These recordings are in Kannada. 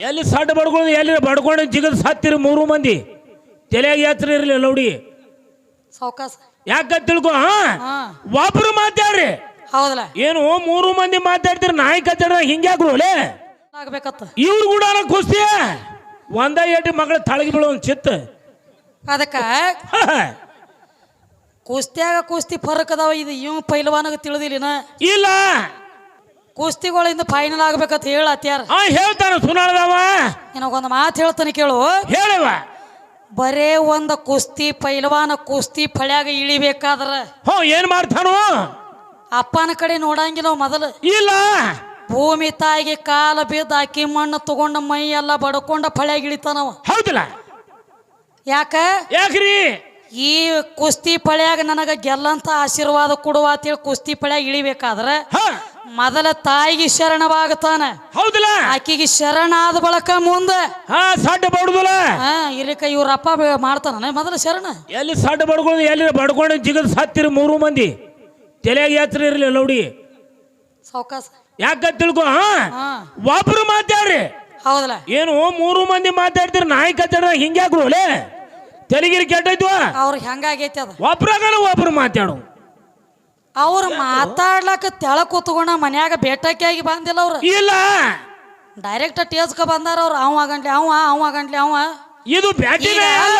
ಎಲ್ಲಿ ಸಡ್ಡ ಬಡ್ಕೊಂಡು ಎಲ್ಲಿ ಬಡ್ಕೊಂಡು ಜಿಗದ್ ಸತ್ತಿರಿ ಮೂರು ಮಂದಿ? ತಲೆಯಾಗ ಯಾತ್ರ ಇರ್ಲಿ ಲೌಡಿ ಸಾವಕಾಸ. ಯಾಕ ತಿಳ್ಕೊ ಹಾ? ಹಾ. ಒಬ್ರು ಮಾತಾಡ್ರಿ. ಹೌದಲ್ಲ. ಏನು ಮೂರು ಮಂದಿ ಮಾತಾಡ್ತೀರಿ ನಾಯಿ ಕತ್ತಾಡ ಹಿಂಗ್ಯಾಕ್ರು ಆಗ್ಬೇಕತ್ತ. ಇವ್ರು ಕೂಡ ಕುಸ್ತಿ ಒಂದ ಏಟಿ ಮಗಳ ತಳಗಿ ಬೀಳೋ ಒಂದು ಚಿತ್ತ. ಅದಕ್ಕ ಹಾ. ಕುಸ್ತಿಯಾಗ ಕುಸ್ತಿ ಫರಕ್ ಅದಾವ ಇದು ಇವ್ ಪೈಲ್ವಾನಗ ತಿಳಿದಿಲ್ಲ ಇಲ್ಲ. ಕುಸ್ತಿಗಳಿಂದ ಫೈನಲ್ ಆಗ್ಬೇಕಂತ ಹೇಳತ್ಯಾರ ಆ ಹೇಳ್ತಾನ ಸುನಾಳದವ. ನಿನಗೊಂದು ಮಾತು ಹೇಳ್ತಾನೆ ಕೇಳು. ಹೇಳವ ಬರೇ ಒಂದು ಕುಸ್ತಿ ಪೈಲ್ವಾನ ಕುಸ್ತಿ ಫಳ್ಯಾಗ ಇಳಿಬೇಕಾದ್ರ. ಹೋ ಏನ್ ಮಾಡ್ತಾನು? ಅಪ್ಪನ ಕಡೆ ನೋಡಂಗಿಲ್ಲ ಅವ ಮೊದಲು. ಇಲ್ಲ. ಭೂಮಿ ತಾಯಿಗೆ ಕಾಲ ಬಿದ್ದ ಅಕ್ಕಿ ಮಣ್ಣು ತಗೊಂಡ ಮೈ ಎಲ್ಲ ಬಡ್ಕೊಂಡ ಫಳ್ಯಾಗ ಇಳಿತಾನವ. ಹೌದಿಲ್ಲ? ಯಾಕ? ಯಾಕ್ರಿ? ಈ ಕುಸ್ತಿ ಪಳ್ಯಾಗ ನನಗ ಗೆಲ್ಲಂತ ಆಶೀರ್ವಾದ ಕೊಡುವ ಅಂತೇಳಿ ಕುಸ್ತಿ ಪಳ್ಯಾಗ ಇಳಿಬೇಕಾದ್ರೆ ಹ. ಮೊದಲ ತಾಯಿಗೆ ಶರಣವಾಗತಾನ ಹೌದಿಲ್ಲ? ಆಕಿಗೆ ಶರಣ ಆದ ಬಳಕ ಮುಂದೆ. ಹಾ ಸಡ್ಡ ಬಡ್ದಲ್ಲ ಹಾ ಇಲ್ಲಿಕ ಇವ್ರ ಅಪ್ಪ ಮಾಡ್ತಾನ ಮೊದಲ ಶರಣ. ಎಲ್ಲಿ ಸಡ್ಡ ಬಡ್ಕೊಂಡು ಎಲ್ಲಿ ಬಡ್ಕೊಂಡು ಜಿಗದ ಸತ್ತಿರಿ ಮೂರು ಮಂದಿ. ತಲೆಯಾಗ ಯಾತ್ರೆ ಇರ್ಲಿ ನೋಡಿ ಸೌಕಾಸ ಯಾಕ ತಿಳ್ಕೊ ಹಾ? ಹಾ. ಒಬ್ರು ಮಾತಾಡ್ರಿ. ಹೌದಲ್ಲ. ಏನು ಮೂರು ಮಂದಿ ಮಾತಾಡ್ತೀರಿ ನಾಯಿ ಕತ್ತಡ ಹಿಂಗ್ಯಾಕ್ರು ಲೇ ತೆಲಿಗಿರಿ ಕೆಟ್ಟೈತ್ವ? ಅವ್ರಿಗೆ ಹೆಂಗಾಗೈತಿ ಅದ? ಒಬ್ರಾಗನ ಒಬ್ರು ಮಾತಾಡು. ಅವ್ರು ಮಾತಾಡ್ಲಕ್ಕ ತೆಳ ಕೂತ್ಕೊಂಡ ಮನ್ಯಾಗ ಬೇಟಕ್ಕಾಗಿ ಬಂದಿಲ್ಲ ಅವ್ರು. ಇಲ್ಲ. ಡೈರೆಕ್ಟ್ ಟೇಸ್ಕ ಬಂದಾರ ಅವ್ರು. ಅವ ಗಂಟ್ಲೆ ಅವ ಅವ ಗಂಟ್ಲೆ ಅವ. ಇದು ಬ್ಯಾಟಿ ಅಲ್ಲ.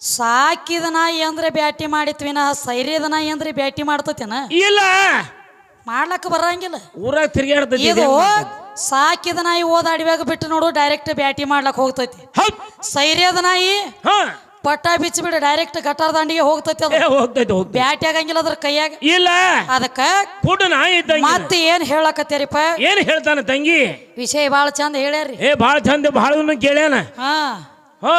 ಸಾಕಿದ ನಾಯಿ ಅಂದ್ರೆ ಬ್ಯಾಟಿ ಮಾಡಿತ್ವಿನ ಸೈರಿದ ನಾಯಿ ಅಂದ್ರೆ ಬ್ಯಾಟಿ ಮಾಡ್ತತಿನ? ಇಲ್ಲ. ಮಾಡ್ಲಕ್ಕ ಬರಂಗಿಲ್ಲ. ಊರಾಗ ತಿರ್ಗಾಡ್ತೈತಿ ಇದು ಸಾಕಿದ ನಾಯಿ ಓದಾಡಿವಾಗ ಬಿಟ್ಟು ನೋಡು ಡೈರೆಕ್ಟ್ ಬ್ಯಾಟಿ ಮಾಡ್ಲಕ್ ಹೋಗ್ತೈತಿ. ಸೈರ್ಯದ ನಾಯಿ ಪಟ್ಟ ಬಿಚ್ಚಿಬಿಡು ಡೈರೆಕ್ಟ್ ಗಟಾರ ದಾಂಡಿಗೆ ಹೋಗ್ತೈತಿ ಅದು. ಏ, ಹೋಗ್ತೈತಿ ಹೋಗ್ತೈತಿ. ಬ್ಯಾಟಿ ಆಗಂಗಿಲ್ಲ ಅದ್ರ ಕೈಯಾಗ. ಇಲ್ಲ. ಅದಕ್ಕ ನಾಯಿ ಇದ್ದಂಗೆ. ಮತ್ತೆ ಏನ್ ಹೇಳಕತ್ತೀರಿಪ್ಪ? ಏನ್ ಹೇಳ್ತಾನ ತಂಗಿ? ವಿಷಯ ಬಾಳ ಚಂದ ಹೇಳ್ಯಾರಿ ಏ ಭಾಳ ಚಂದ ಭಾಳ ಕೇಳ್ಯಾನ. ಹಾ. ಹಾ.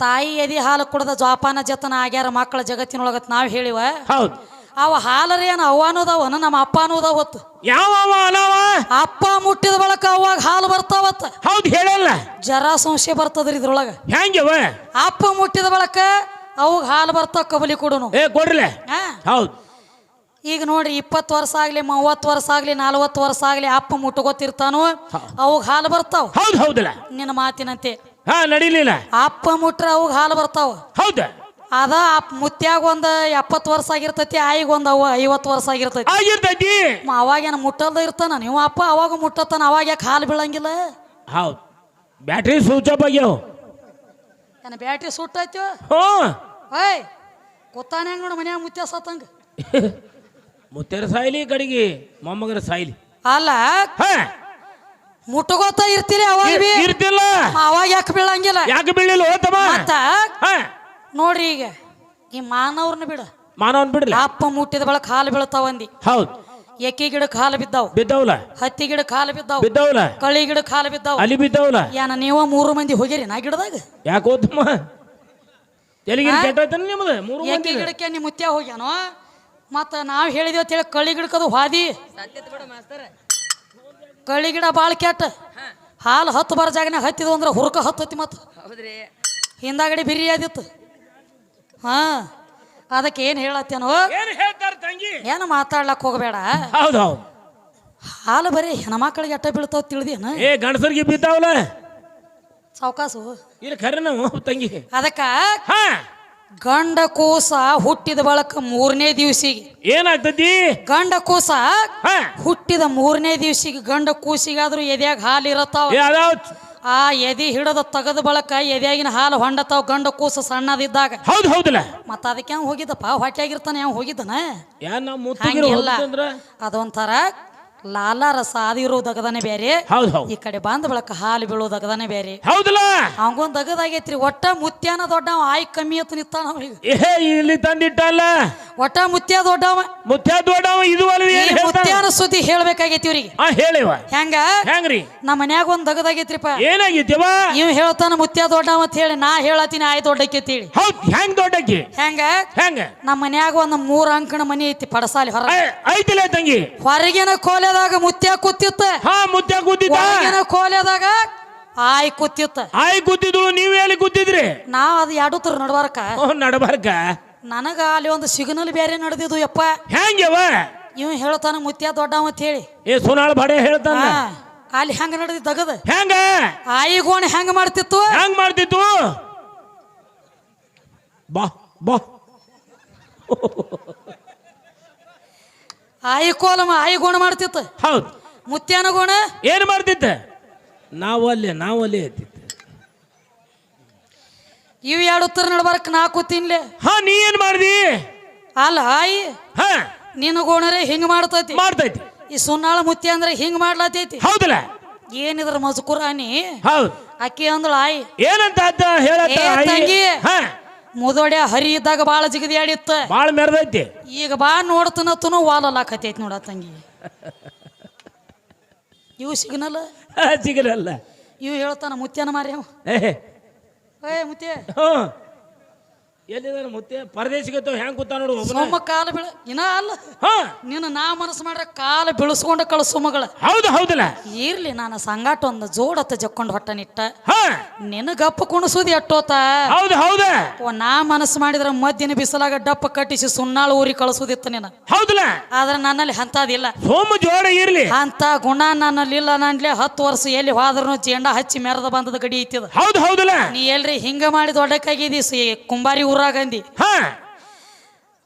ತಾಯಿ ಎದಿ ಹಾಲು ಕುಡ್ದ ಜೋಪಾನ ಜತನ ಆಗ್ಯಾರ ಮಕ್ಕಳ ಜಗತ್ತಿನೊಳಗತ್ ನಾವ್ ಹೇಳಿವ. ಹೌದ್. ಅವ ಹಾಲರಿ ಏನ ಅವ್ವ ಅನ್ನೋದವನ ನಮ್ಮ ಅಪ್ಪ ಅನ್ನೋದ ಹೊತ್ತು. ಯಾವ ಅವ ಅನಾವ? ಅಪ್ಪ ಮುಟ್ಟಿದ ಬಳಕ ಅವಾಗ ಹಾಲು ಬರ್ತಾವತ್ತ ಹೌದು ಹೇಳಲ್ಲ. ಜರ ಸಂಶಯ ಬರ್ತದ್ರಿ ಇದ್ರೊಳಗ. ಹೆಂಗವ ಅಪ್ಪ ಮುಟ್ಟಿದ ಬಳಕ ಅವಾಗ ಹಾಲು ಬರ್ತಾವ ಕಬಲಿ ಕೊಡುನು. ಏ ಕೊಡ್ರಲೆ? ಹಾ. ಹೌದ್. ಈಗ ನೋಡ್ರಿ ಇಪ್ಪತ್ತು ವರ್ಷ ಆಗ್ಲಿ ಮೂವತ್ತು ವರ್ಷ ಆಗ್ಲಿ ನಲ್ವತ್ತು ವರ್ಷ ಆಗ್ಲಿ ಅಪ್ಪ ಮುಟ್ಕೋತಿರ್ತಾನು ಅವಾಗ ಹಾಲು ಬರ್ತಾವ. ಹೌದು ಹೌದಲ್ಲ. ನಿನ್ನ ಮಾತಿನಂತೆ. ಹಾ ನಡಿಲಿಲ್ಲ. ಅಪ್ಪ ಮುಟ್ರ ಅವಾಗ ಹಾಲು ಬರ್ತಾವ. ಹೌದ. ಅದ ಮುತ್ಯಾಗ ಒಂದ್ ಎಪ್ಪತ್ತು ವರ್ಷ ಆಗಿರ್ತೈತಿ ಆಯಿಗೆ ಒಂದ್ ಅವ ಐವತ್ತು ವರ್ಷ ಆಗಿರ್ತೈತಿ. ಅವಾಗ ಅವಾಗೇನ ಮುಟ್ಟಲ್ದ ಇರ್ತಾನ ನೀವು ಅಪ್ಪ ಅವಾಗ ಮುಟ್ಟತ್ತಾನ ಅವಾಗ ಯಾಕೆ ಹಾಲು ಬೀಳಂಗಿಲ್ಲ? ಹೌದು. ಬ್ಯಾಟ್ರಿ ಸ್ವಿಚ್ ಆಫ್ ಆಗ್ಯಾವ. ಏನ ಬ್ಯಾಟ್ರಿ ಸುಟ್ಟೈತಿ ಓಯ್ ಗೊತ್ತಾನ ಹೆಂಗ್ ನೋಡು ಮನ್ಯಾಗ ಮುತ್ಯ ಸತ್ತಂಗ? ಮುತ್ತೆರ ಸಾಯ್ಲಿ ಕಡೆಗೆ ಮೊಮ್ಮಗರ ಸಾಯ್ಲಿ. ಅಲ್ಲ ಮುಟ್ಟಗೋತ ಇರ್ತೀರಿ ಅವಾಗ ಇರ್ತಿಲ್ಲ. ಅವಾಗ ಯಾಕೆ ಬೀಳಂಗಿಲ್ಲ? ಯಾಕೆ ಬೀಳಿಲ್ಲ ಹೋತಮ್ಮ? ಮತ್ತ ಹಾ. ನೋಡ್ರಿ ಈಗ ಈ ಮಾನವ್ರನ್ನ ಬಿಡ. ಮಾನವನ್ ಬಿಡ್ಲಿ? ಅಪ್ಪ ಮುಟ್ಟಿದ ಬಳಕ ಹಾಲು ಬೀಳ್ತಾವಂದಿ ಹೌದು. ಎಕ್ಕಿ ಗಿಡ ಹಾಲು ಬಿದ್ದಾವ್. ಬಿದ್ದವಲ್ಲ? ಹತ್ತಿ ಗಿಡ ಹಾಲು ಬಿದ್ದಾವ್. ಬಿದ್ದವಲ್ಲ? ಕಳಿ ಗಿಡ ಹಾಲು ಬಿದ್ದಾವ್. ಅಲ್ಲಿ ಬಿದ್ದವಲ್ಲ? ಏನ ನೀವ ಮೂರು ಮಂದಿ ಹೋಗಿರಿ ನಾ ಗಿಡದಾಗ? ಯಾಕೆ ಓದಮ್ಮ ತೆಲಿಗಿರಿ ಕೆಟ್ಟೋಯ್ತಾನ ನಿಮ್ದು? ಮೂರು ಮಂದಿ ಎಕ್ಕಿ ಗಿಡಕ್ಕೆ ನಿಮ್ಮ ಮುತ್ಯ ಹೋಗ್ಯಾನೋ? ಮತ್ತ ನಾವ್ ಹೇಳಿದೇವ್ ಅಂತೇಳಿ ಕಳಿ ಗಿಡಕ್ಕದು ಹಾದಿ. ಕಳಿ ಗಿಡ ಭಾಳ ಕೆಟ್ಟ. ಹಾಲು ಹತ್ತು ಬರ ಜಾಗನಾಗ ಹತ್ತಿದ್ವು ಅಂದ್ರೆ ಹುರ್ಕ ಹತ್ತತಿ ಮತ್ತ. ಹಿಂದಾಗಡಿ ಬಿರಿ ಆದಿತ್ತು. ಹಾ ಅದಕ್ಕೆ ಏನು ಹೇಳತ್ತೇನೋ? ಏನ್ ಹೇಳ್ತಾರ ತಂಗಿ? ಏನು ಮಾತಾಡ್ಲಕ್ ಹೋಗಬೇಡ. ಹೌದು ಹೌದ್. ಹಾಲು ಬರೀ ಹೆಣ್ಮಕ್ಳಿಗೆ ಎಟ್ಟ ಬೀಳ್ತಾವ್ ತಿಳಿದೇನ ಏ ಗಂಡಸರಿಗೆ ಬಿದ್ದಾವಲ್ಲ ಸಾವಕಾಸು. ಇಲ್ಲಿ ಖರೆ ನಾವು ತಂಗಿ. ಅದಕ್ಕ ಹಾ. ಗಂಡ ಕೂಸ ಹುಟ್ಟಿದ ಬಳಕ ಮೂರನೇ ದಿವಸಿಗೆ. ಏನಾಗ್ತತಿ? ಗಂಡ ಕೂಸ ಹಾ. ಹುಟ್ಟಿದ ಮೂರನೇ ದಿವಸಿಗೆ ಗಂಡ ಕೂಸಿಗಾದ್ರೂ ಎದ್ಯಾಗ ಹಾಲು ಇರತ್ತಾವ? ಏ ಅದಾವ. ಆ ಎದಿ ಹಿಡದ ತಗದ ಬಳಕ ಎದ್ಯಾಗಿನ ಹಾಲು ಹೊಂಡತಾವ ಗಂಡ ಕೂಸು ಸಣ್ಣದಿದ್ದಾಗ. ಹೌದು ಹೌದಲ್ಲ. ಮತ್ತ ಅದಕ್ಕೆ ಹೆಂಗ್ ಹೋಗಿದ್ದಪ್ಪ ಹೊಟ್ಟೆ ಆಗಿರ್ತಾನೆ ಹೋಗಿದ್ದನ? ನಾವು ಮುತ್ತಿಗಿರು ಅದೊಂಥರ ಲಾಲ ರಸ ದಗದನೆ ಬೇರೆ ಹೌದ್ ಹೌದ್. ಈ ಕಡೆ ಬಂದ ಬಳಕ ಹಾಲು ಬೀಳೋ ದಗದನೆ ಬೇರೆ ಹೌದಲ್ಲ? ಅವಂಗೊಂದ್ ಅಗದಾಗೈತ್ರಿ ಒಟ್ಟ ಮುತ್ಯಾನ ದೊಡ್ಡವ ಆಯ್ ಕಮ್ಮಿ ಅಂತ ನಿತ್ತಾನ ಏ ಇಲ್ಲಿ ತಂದಿಟ್ಟಲ್ಲ? ಒಟ್ಟ ಮುತ್ಯ ದೊಡ್ಡವ. ಮುತ್ಯ ದೊಡ್ಡವ ಇದು ಅಲ್ವಿ ಈ ಏನ್ ಹೇಳ್ತಾನ? ಮುತ್ಯಾನ ಸುದ್ದಿ ಹೇಳ್ಬೇಕಾಗೈತಿ ಇವ್ರಿಗೆ. ಹೇಳಿವ. ಹೆಂಗ? ಹೆಂಗ್ರಿ? ನಮ್ಮ ಮನ್ಯಾಗ ಒಂದ್ ದಗದಾಗೈತ್ರಿಪ್ಪ. ಏನಾಗಿದ್ಯವ ಇವ್ ಹೇಳ್ತಾನ ಮುತ್ಯ ದೊಡ್ಡವ ಅಂತ ಹೇಳಿ ನಾ ಹೇಳತ್ತೀನಿ ಆಯ್ ದೊಡ್ಡಕ್ಕೆ ಹೇಳಿ. ಹೌದ್ ಹೆಂಗ್ ದೊಡ್ಡಕ್ಕಿ? ಹೆಂಗ? ಹೆಂಗ? ನಮ್ಮ ಮನ್ಯಾಗ ಒಂದ್ ಮೂರ್ ಅಂಕಣ ಮನಿ ಐತಿ ಪಡಸಾಲಿ ಹೊರ ಐ- ಐತಿಲ್ಲ ತಂಗಿ. ಹೊರಗಿನ ಕೋಲೆದಾಗ ಮುತ್ಯ ಕೂತಿತ್ತ. ಹಾ ಮುತ್ಯ ಕೂತಿದ್ದ. ಕೋಲೆದಾಗ ಆಯ್ ಕೂತಿತ್ತ. ಆಯ್ ಕೂತಿದ್ಳು ನೀವ್ ಎಲ್ಲಿ ಕೂತಿದ್ರಿ? ನಾವ್ ಅದು ಎಡುತ್ತರ ನಡಬಾರಕ. ಓ ನಡಬಾರ್ಕ. ನನಗ ಅಲ್ಲಿ ಒಂದು ಸಿಗ್ನಲ್ ಬೇರೆ ನಡೆದಿದ್ದು ಯಪ್ಪ. ಹೆಂಗವ ಇವ್ ಹೇಳ್ತಾನ ಮುತ್ಯ ದೊಡ್ಡವ ಅಂತ ಹೇಳಿ. ಏ ಸುನಾಳ ಬಾಡೆ ಹೇಳ್ತಾನ. ಅಲ್ಲಿ ಹೆಂಗ ನಡೆದಿ ತಗದ. ಹೆಂಗ? ಆಯಿ ಗೋಣ ಹೆಂಗ ಮಾಡ್ತಿತ್ತು? ಹೆಂಗ ಮಾಡ್ತಿತ್ತು? ಬಾ ಬಾ. ಆಯಿ ಕೋಲಮ ಆಯಿ ಗುಣ ಮಾಡ್ತಿತ್ತು. ಹೌದು. ಮುತ್ಯಾನ ಗುಣ? ಏನ್ ಮಾಡ್ತಿದ್ದ? ನಾವು ನಾವಲ್ಲೇ ಎತ್ತಿತ್ತು ಇವ್ ಎರಡು ಉತ್ತರ ನಡ್ಬಾರಕ್ ನಾ ತಿನ್ಲೆ ಹಾ ನೀ ಏನ್ ಮಾಡ್ದಿ? ಅಲ್ಲ ಆಯಿ ಹಾ. ನಿನ್ನ ಗೋಣರೇ ಹಿಂಗ್ ಮಾಡ್ತೈತಿ. ಮಾಡ್ತೈತಿ. ಈ ಸುನ್ನಾಳ ಮುತ್ಯ ಅಂದ್ರೆ ಹಿಂಗ್ ಮಾಡ್ಲತೈತಿ. ಹೌದಲ್ಲ? ಏನಿದ್ರ ಮಜಕುರಾನಿ ಹೌದು. ಅಕ್ಕಿ ಅಂದಳು ಆಯಿ. ಏನಂತ ಅದ್ದ ಹೇಳತ್ತ ಏ ತಂಗಿ. ಹಾ. ಮುದೋಡ್ಯ ಹರಿ ಇದ್ದಾಗ ಬಾಳ ಜಿಗದಿ ಆಡಿತ್ತ. ಬಾಳ ಮೆರೆದೈತಿ. ಈಗ ಬಾ ನೋಡ್ತನತನು ವಾಲಲಾಕತೈತಿ ನೋಡ ತಂಗಿ. ಇವು ಸಿಗ್ನಲ್ಲ? ಸಿಗಲಲ್ಲ ಇವು ಹೇಳ್ತಾನ ಮುತ್ಯನ ಮಾರ್ಯಾವ. ಏ. ಏ ಮುತ್ಯ. ಹ್ಞೂ ಎಲ್ಲಿದಾರ ಮುತ್ತೆ? ಪರದೇಶಿಗೆ ಹೆಂಗ್ ಕೂತ ನೋಡು ಒಬ್ಬನ ಸೋಮ ಕಾಲ ಬೀಳ ಇನ್ನ ಅಲ್ಲ. ಹಾ. ನಿನ್ನ ನಾ ಮನಸ್ಸು ಮಾಡ್ರೆ ಕಾಲ ಬೀಳಿಸ್ಕೊಂಡ ಕಳಿಸು ಮಗಳ. ಹೌದು ಹೌದಲ್ಲ. ಇರ್ಲಿ ನಾನು ಸಂಗಾಟ ಒಂದು ಜೋಡತ್ತ ಜಕ್ಕೊಂಡು ಹೊಟ್ಟ ನಿಟ್ಟ ಹಾ. ನಿನ್ನ ಗಪ್ಪ ಕುಣಿಸೋದು ಎಟ್ಟೋತ? ಹೌದು ಹೌದ. ಓ ನಾ ಮನಸ್ಸು ಮಾಡಿದ್ರೆ ಮದ್ದಿನ ಬಿಸಿಲಾಗ ಡಪ್ಪ ಕಟ್ಟಿಸಿ ಸುಣ್ಣಾಳ ಊರಿ ಕಳಿಸೋದಿತ್ತು ನಿನ್ನ. ಹೌದಲ್ಲ. ಆದ್ರೆ ನನ್ನಲ್ಲಿ ಅಂಥದಿಲ್ಲ ಸೋಮ ಜೋಡ ಇರ್ಲಿ. ಅಂತ ಗುಣ ನನ್ನಲ್ಲಿ ಇಲ್ಲ. ನನ್ಲೆ ಹತ್ತು ವರ್ಷ ಎಲ್ಲಿ ಹೋದ್ರೂ ಜೇಂಡ ಹಚ್ಚಿ ಮೆರದ ಬಂದದ ಗಡಿ ಐತಿದ ಹೌದು ಹೌದಲ್ಲ. ನೀ ಎಲ್ರಿ ಹಿಂಗ ಮಾಡಿ ದೊಡ್ಡಕ್ಕಾಗಿದಿ ಕುಂಬಾರಿ ಕುಂಬಾರಿ ಊರಾಗಂದಿ ಹಾ.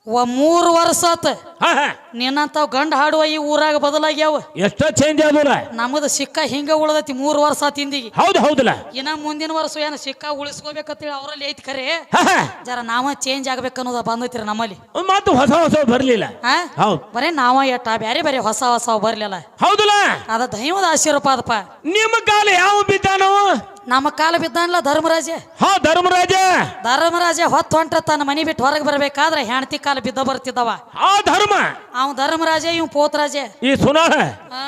ವ ಮೂರು ವರ್ಷ ಆತ. ಹಾ ಹಾ. ನಿನ್ನಂತಾವ್ ಗಂಡ ಹಾಡುವ ಈ ಊರಾಗ ಬದಲಾಗ್ಯಾವ? ಎಷ್ಟೋ ಚೇಂಜ್ ಆದಲ್ಲ ನಮ್ದು ಸಿಕ್ಕ ಹಿಂಗ ಉಳದೈತಿ ಮೂರು ವರ್ಷ ತಿಂದಿಗೆ. ಹೌದು ಹೌದಲ್ಲ. ಇನ್ನ ಮುಂದಿನ ವರ್ಷ ಏನ ಸಿಕ್ಕ ಉಳಿಸ್ಕೋಬೇಕಂತೇಳಿ ಅವರಲ್ಲಿ ಐತಿ ಖರೆ. ಜರ ನಾವ ಚೇಂಜ್ ಆಗ್ಬೇಕು ಅನ್ನೋದ ಬಂದೈತಿರ ನಮ್ಮಲ್ಲಿ. ಮತ್ತು ಹೊಸ ಹೊಸ ಬರ್ಲಿಲ್ಲ. ಹೌದು. ಬರೇ ನಾವ ಎಟ್ಟ ಬ್ಯಾರೆ ಬೇರೆ ಹೊಸ ಹೊಸ ಬರ್ಲಿಲ್ಲ. ಹೌದಲ್ಲ. ಅದ ದೈವದ ಆಶೀರ್ವಾದಪ್ಪ ನಿಮ್ಮ ಕಾಲ ಯಾವ ಬಿದ್ದಾನೋ ನಮ್ಮ ಕಾಲ ಬಿದ್ದಾನಲ್ಲ ಧರ್ಮರಾಜ? ಹಾ ಧರ್ಮರಾಜ. ಧರ್ಮರಾಜ ಹೊತ್ತು ಹೊಂಟ್ರ ತನ್ನ ಮನಿ ಬಿಟ್ಟು ಹೊರಗೆ ಬರ್ಬೇಕಾದ್ರೆ ಹೆಂಡತಿ ಕಾಲ ಬಿದ್ದ ಬರ್ತಿದ್ದವ. ಆ ಧರ್ಮ. ಅವ ಧರ್ಮರಾಜ ಇವ್ ಪೋತ್ರಾಜ ಈ ಸುನಾಳ ಹಾ.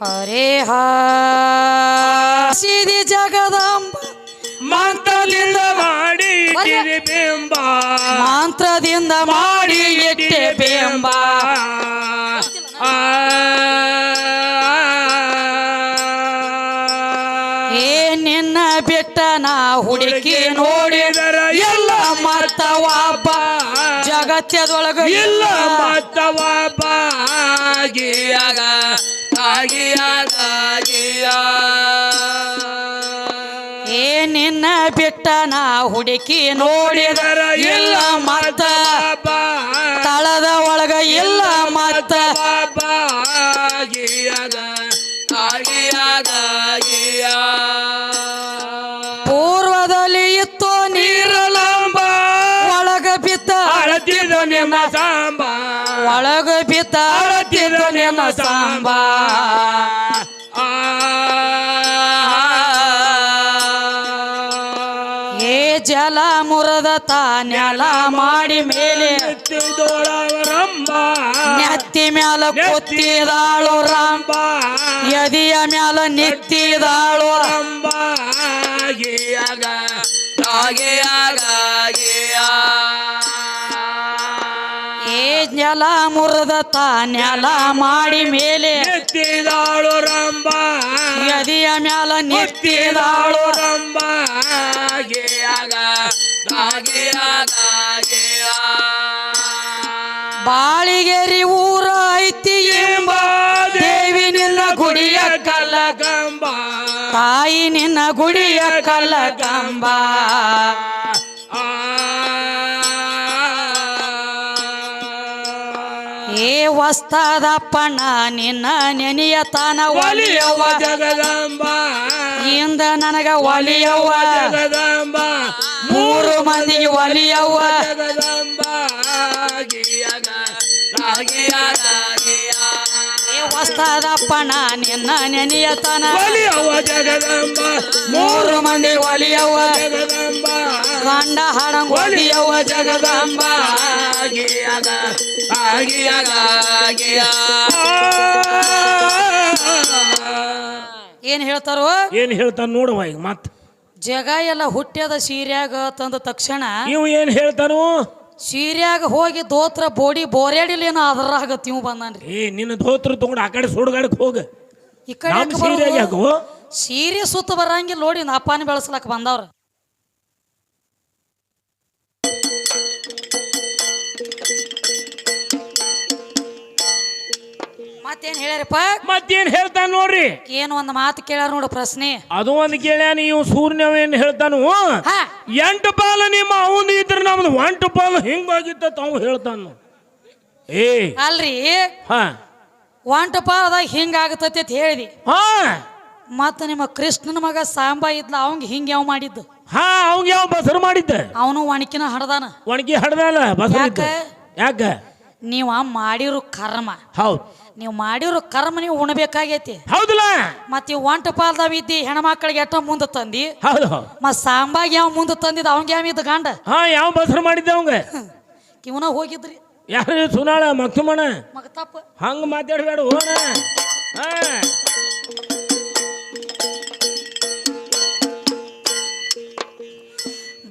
ಹರೇ ಹಾಸಿದಿ ಜಗದಾಂಬ ಮಂತ್ರದಿಂದ ಮಾಡಿ ಇಟ್ಟಿರಿ ಬಿಂಬ ಮಂತ್ರದಿಂದ ಮಾಡಿ ಇಟ್ಟೆ ಬೆಂಬ ಇಲ್ಲ ಮತ್ತವ ಬಾಗಿಯಾಗ ಆಗಿಯಾಗಿಯ ಏ ನಿನ್ನ ಬಿಟ್ಟ ನಾ ಹುಡುಕಿ ನೋಡಿದರ ಇಲ್ಲ ಮತ್ತ ತಳದ ಒಳಗ ಇಲ್ಲ ಮುರದ ತಾನೆಲ ಮಾಡಿ ಮೇಲೆ ಎತ್ತಿದೋಳವರಂಬ ನೆತ್ತಿ ಮ್ಯಾಲ ಕೂತಿದಾಳು ರಾಮ್ ಎದಿಯ ಮ್ಯಾಲ ನಿತ್ತಿದಾಳು ರಂಬ ಆಗಿಯಾಗ ಏ ಜಲ ಮುರದ ತಾನೆಲ ಮಾಡಿ ಮೇಲೆ. ಎತ್ತಿದಾಳು ರಂಬ ಎದಿಯ ಮ್ಯಾಲ ನಿತ್ತಿದಾಳು ರಂಬ ಆಗಿಯಾಗ ಬಾಳಿಗೆರಿ ಊರ ಐತಿ ಎಂಬ ದೇವಿ ನಿನ್ನ ಗುಡಿಯ ಕಲ್ಲ ಗಂಬ ತಾಯಿ ನಿನ್ನ ಗುಡಿಯ ಕಲ್ಲ ಕಂಬ ಏ ಪಣ ನಿನ್ನ ನೆನೆಯ ತಾನ ಒಲಿಯವ್ವ ಒಲಿಯವ ಜಗದಂಬ. ಇಂದ ನನಗ ಒಲಿಯವ ಜಗದಂಬ. ಮೂರು ಮಂದಿಗೆ ಒಲಿಯವ ಜಗದಂಬ. ಆಗಿಯಾಗ ಪಣ ನಿನ್ನ ನೆನೆಯ ತಾನ. ಒಲಿಯವ ಜಗದಂಬ. ಮೂರು ಮಂದಿ ಒಲಿಯವ ಜಗದಂಬ. ಗಂಡ ಹಾಡಂಗ ಒಲಿಯವ್ವ ಜಗದಂಬ. ಆಗಿಯಾಗ ಆಗಿಯಾಗ ಏನ್ ಹೇಳ್ತಾರೋ? ಏನ್ ಹೇಳ್ತಾನ ನೋಡುವ ಈಗ ಮತ್. ಜಗ ಎಲ್ಲ ಹುಟ್ಟ್ಯದ ಸೀರ್ಯಾಗ ತಂದ ತಕ್ಷಣ ಇವ್ ಏನ್ ಹೇಳ್ತಾನು? ಸೀರ್ಯಾಗ ಹೋಗಿ ದೋತ್ರ ಬೋಡಿ ಬೋರ್ಯಾಡಿಲೇನೋ ಅದ್ರಾಗ ತಿವ್ ಬಂದಾನ್ರಿ. ಏ ನಿನ್ನ ದೋತ್ರ ತಗೊಂಡು ಆ ಕಡೆ ಸುಡ್ಗಾಡಕ್ ಹೋಗ. ಈ ಕಡೆ ಯಾಕ್ ಸೀರೆ ಬರೋದು? ಯಾಕೋ? ಸೀರೆ ಸುತ್ತ ಬರಂಗಿಲ್ಲ ನೋಡಿ ನಾ ಅಪ್ಪನ ಬೆಳೆಸ್ಲಕ್ ಬಂದವ್ರ. ಮತ್ತೇನ್ ಹೇಳ್ಯಾರಪ್ಪ? ಮತ್ತೇನ್ ಹೇಳ್ತಾನ ನೋಡ್ರಿ. ಏನು ಒಂದು ಮಾತು ಕೇಳ್ಯಾರ ನೋಡು ಪ್ರಶ್ನೆ. ಅದು ಒಂದು ಕೇಳ್ಯಾನ ಇವ್ ಸೂರ್ಯವೇನ್ ಹೇಳ್ತಾನು? ಹಾ. ಎಂಟು ಪಾಲ ನಿಮ್ಮ ಅವನು ಇದ್ರೆ ನಮ್ದು ಒಂಟು ಪಾಲು ಹಿಂಗಾಗಿತ್ತ ತಾವು ಹೇಳ್ತಾನು? ಏ. ಅಲ್ರಿ. ಹಾ. ಒಂಟ ಪಾರದಾಗ ಹಿಂಗಾಗತೈತಿ ಅಂತ ಹೇಳಿದಿ. ಹಾ. ಮತ್ತ ನಿಮ್ಮ ಕೃಷ್ಣನ ಮಗ ಸಾಂಬ ಇದ್ಲ ಅವಂಗ ಹಿಂಗ್ ಯಾವ ಮಾಡಿದ್ದು? ಹಾ ಅವಂಗ ಯಾವ ಬಸರು ಮಾಡಿದ್ದ? ಅವನು ಒಣಕಿನ ಹಡದಾನ. ಒಣಗಿ ಹಡ್ದಲ್ಲ ಬಸರು ಇದ್ದ. ಯಾಕ? ನೀವ ಮಾಡಿರೋ ಕರ್ಮ. ಹೌದ್. ನೀವು ಮಾಡಿರೋ ಕರ್ಮ ನೀವು ಉಣಬೇಕಾಗೈತಿ. ಹೌದಲ್ಲ? ಮತ್ತೆ ಈ ಒಂಟ ಪಾಲ್ದಾವ ಇದ್ದಿ ಹೆಣ್ಮಕ್ಳಿಗೆ ಎಟ್ಟ ಮುಂದೆ ತಂದಿ? ಹೌದು. ಮತ್ ಸಾಂಬಾಗ್ ಯಾವ ಮುಂದೆ ತಂದಿದ್ ಅವಂಗ ಯಾವ ಇದ್ದ ಗಂಡ? ಹಾ ಯಾವ ಬಸರು ಮಾಡಿದ್ದೆ ಅವಂಗ? ಇವನ ಹೋಗಿದ್ರಿ. ಯಾರು ಸುನಾಳ ಮಕ್ತುಮಣ ಮಗ ತಪ್ಪ ಹಂಗ ಮಾತಾಡಬೇಡ ಹೋಣ ಹಾ.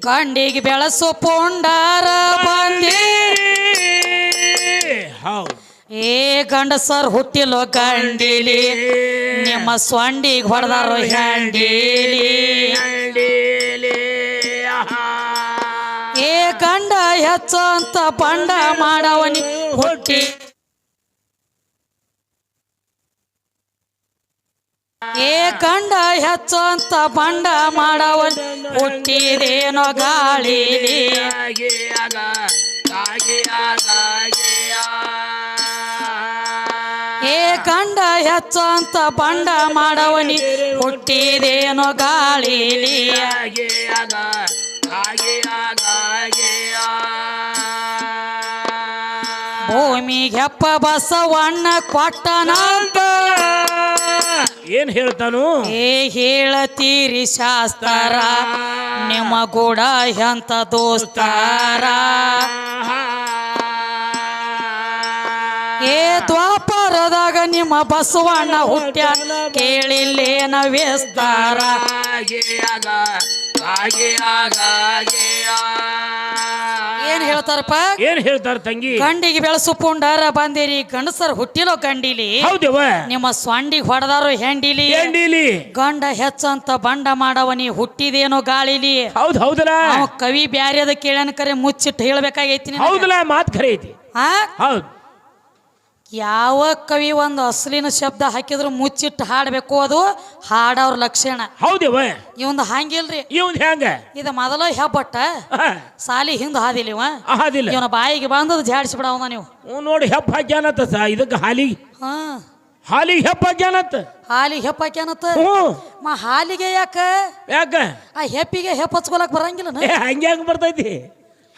ಗಂಡಿಗೆ ಬೆಳಸು ಪೊಂಡಾರ ಬಂದಿ. ಹೌದು. ಏ ಗಂಡಸರ್ ಹುಟ್ಟಿಲೋ ಕಂಡಿಲಿ ನಿಮ್ಮ ಸ್ವಂಡಿಗೆ ಹೊಡೆದಾರ ಹ್ಯಾಂಡಿಲಿ. ಏ ಗಂಡ ಹೆಚ್ಚ ಅಂತ ಪಂಡ ಮಾಡವನಿ ಹುಟ್ಟಿ. ಏ ಕಂಡ ಹೆಚ್ಚ ಅಂತ ಬಂಡ ಮಾಡವನ್ ಹುಟ್ಟಿದೇನೋ ಗಾಳಿಲಿ. ಏ ಹೆಚ್ಚಂತ ಹೆಚ್ಚ ಅಂತ ಬಂಡ ಮಾಡವನಿ ಹುಟ್ಟಿದೇನೋ ಗಾಳಿಲಿ. ಭೂಮಿ ಹೆಪ್ಪ ಬಸವಣ್ಣ ಕೊಟ್ಟನಂತ. ಏನ್ ಹೇಳ್ತಾನು? ಏ ಹೇಳತೀರಿ ಶಾಸ್ತಾರ ನಿಮ್ಮ ಕೂಡ ಎಂತ ದೋಸ್ತಾರ. ಏ ದ್ವಾಪರದಾಗ ನಿಮ್ಮ ಬಸವಣ್ಣ ಹುಟ್ಟ ಕೇಳಿಲ್ಲೇನ ವ್ಯಸ್ತಾರ ಏನ್ ಹೇಳ್ತಾರಪ್ಪ? ಏನ್ ಹೇಳ್ತಾರ ತಂಗಿ? ಗಂಡಿಗೆ ಬೆಳಸು ಪುಂಡಾರ ಬಂದಿರಿ ಗಂಡಸರ್ ಹುಟ್ಟಿಲೋ ಗಂಡಿಲಿ? ಹೌದವ ನಿಮ್ಮ ಸ್ವಂಡಿಗೆ ಹೊಡೆದಾರೋ ಹೆಂಡಿಲಿ? ಹೆಂಡಿಲಿ? ಗಂಡ ಹೆಚ್ಚಂತ ಬಂಡ ಮಾಡವನಿ ಹುಟ್ಟಿದೇನೋ ಗಾಳಿಲಿ? ಹೌದ್ ಹೌದಲ್ಲ. ಕವಿ ಬ್ಯಾರ್ಯದ ಕೇಳನ್ ಕರೆ ಮುಚ್ಚಿಟ್ಟು ಹೇಳ್ಬೇಕಾಗೈತಿ. ಹೌದಲ್ಲ ಮಾತ್ ಕರೆ ಐತಿ. ಹೌದ್. ಯಾವ ಕವಿ ಒಂದು ಅಸಲಿನ ಶಬ್ದ ಹಾಕಿದ್ರು ಮುಚ್ಚಿಟ್ಟು ಹಾಡಬೇಕು ಅದು ಹಾಡವ್ರ ಲಕ್ಷಣ. ಹೌದವ ಇವಂದು ಹಂಗಿಲ್ರಿ. ಇವಂದ್ ಹೆಂಗ ಇದು ಮೊದಲ ಹೆಬ್ಬಟ್ಟ. ಸಾಲಿ ಹಿಂದ ಹಾದಿಲ್ಲ ಇವ. ಅಹಾದಿಲ್ಲ ಇವನ ಬಾಯಿಗೆ ಬಂದದ ಜಾಡಿಸ್ಬಿಡವನ ನೀವು. ಹ್ಞೂ ನೋಡಿ ಹೆಪ್ಪ ಹಾಕ್ಯಾನತ್ತ ಸ ಇದಕ್ಕೆ ಹಾಲಿಗೆ ಹಾ. ಹಾಲಿಗೆ ಹೆಪ್ಪ ಹಾಕ್ಯಾನತ್ತ ಹಾಲಿಗೆ ಹೆಪ್ಪ ಹಾಕ್ಯಾನತ್ತ ಹ್ಞೂ. ಮ ಹಾಲಿಗೆ ಯಾಕ? ಯಾಕ? ಆ ಹೆಪ್ಪಿಗೆ ಹೆಪ್ಪ ಹಚ್ಕೊಳಕ್ ಬರಂಗಿಲ್ಲ ಏ ಹಂಗೆ ಹಂಗ ಬರ್ತೈತಿ?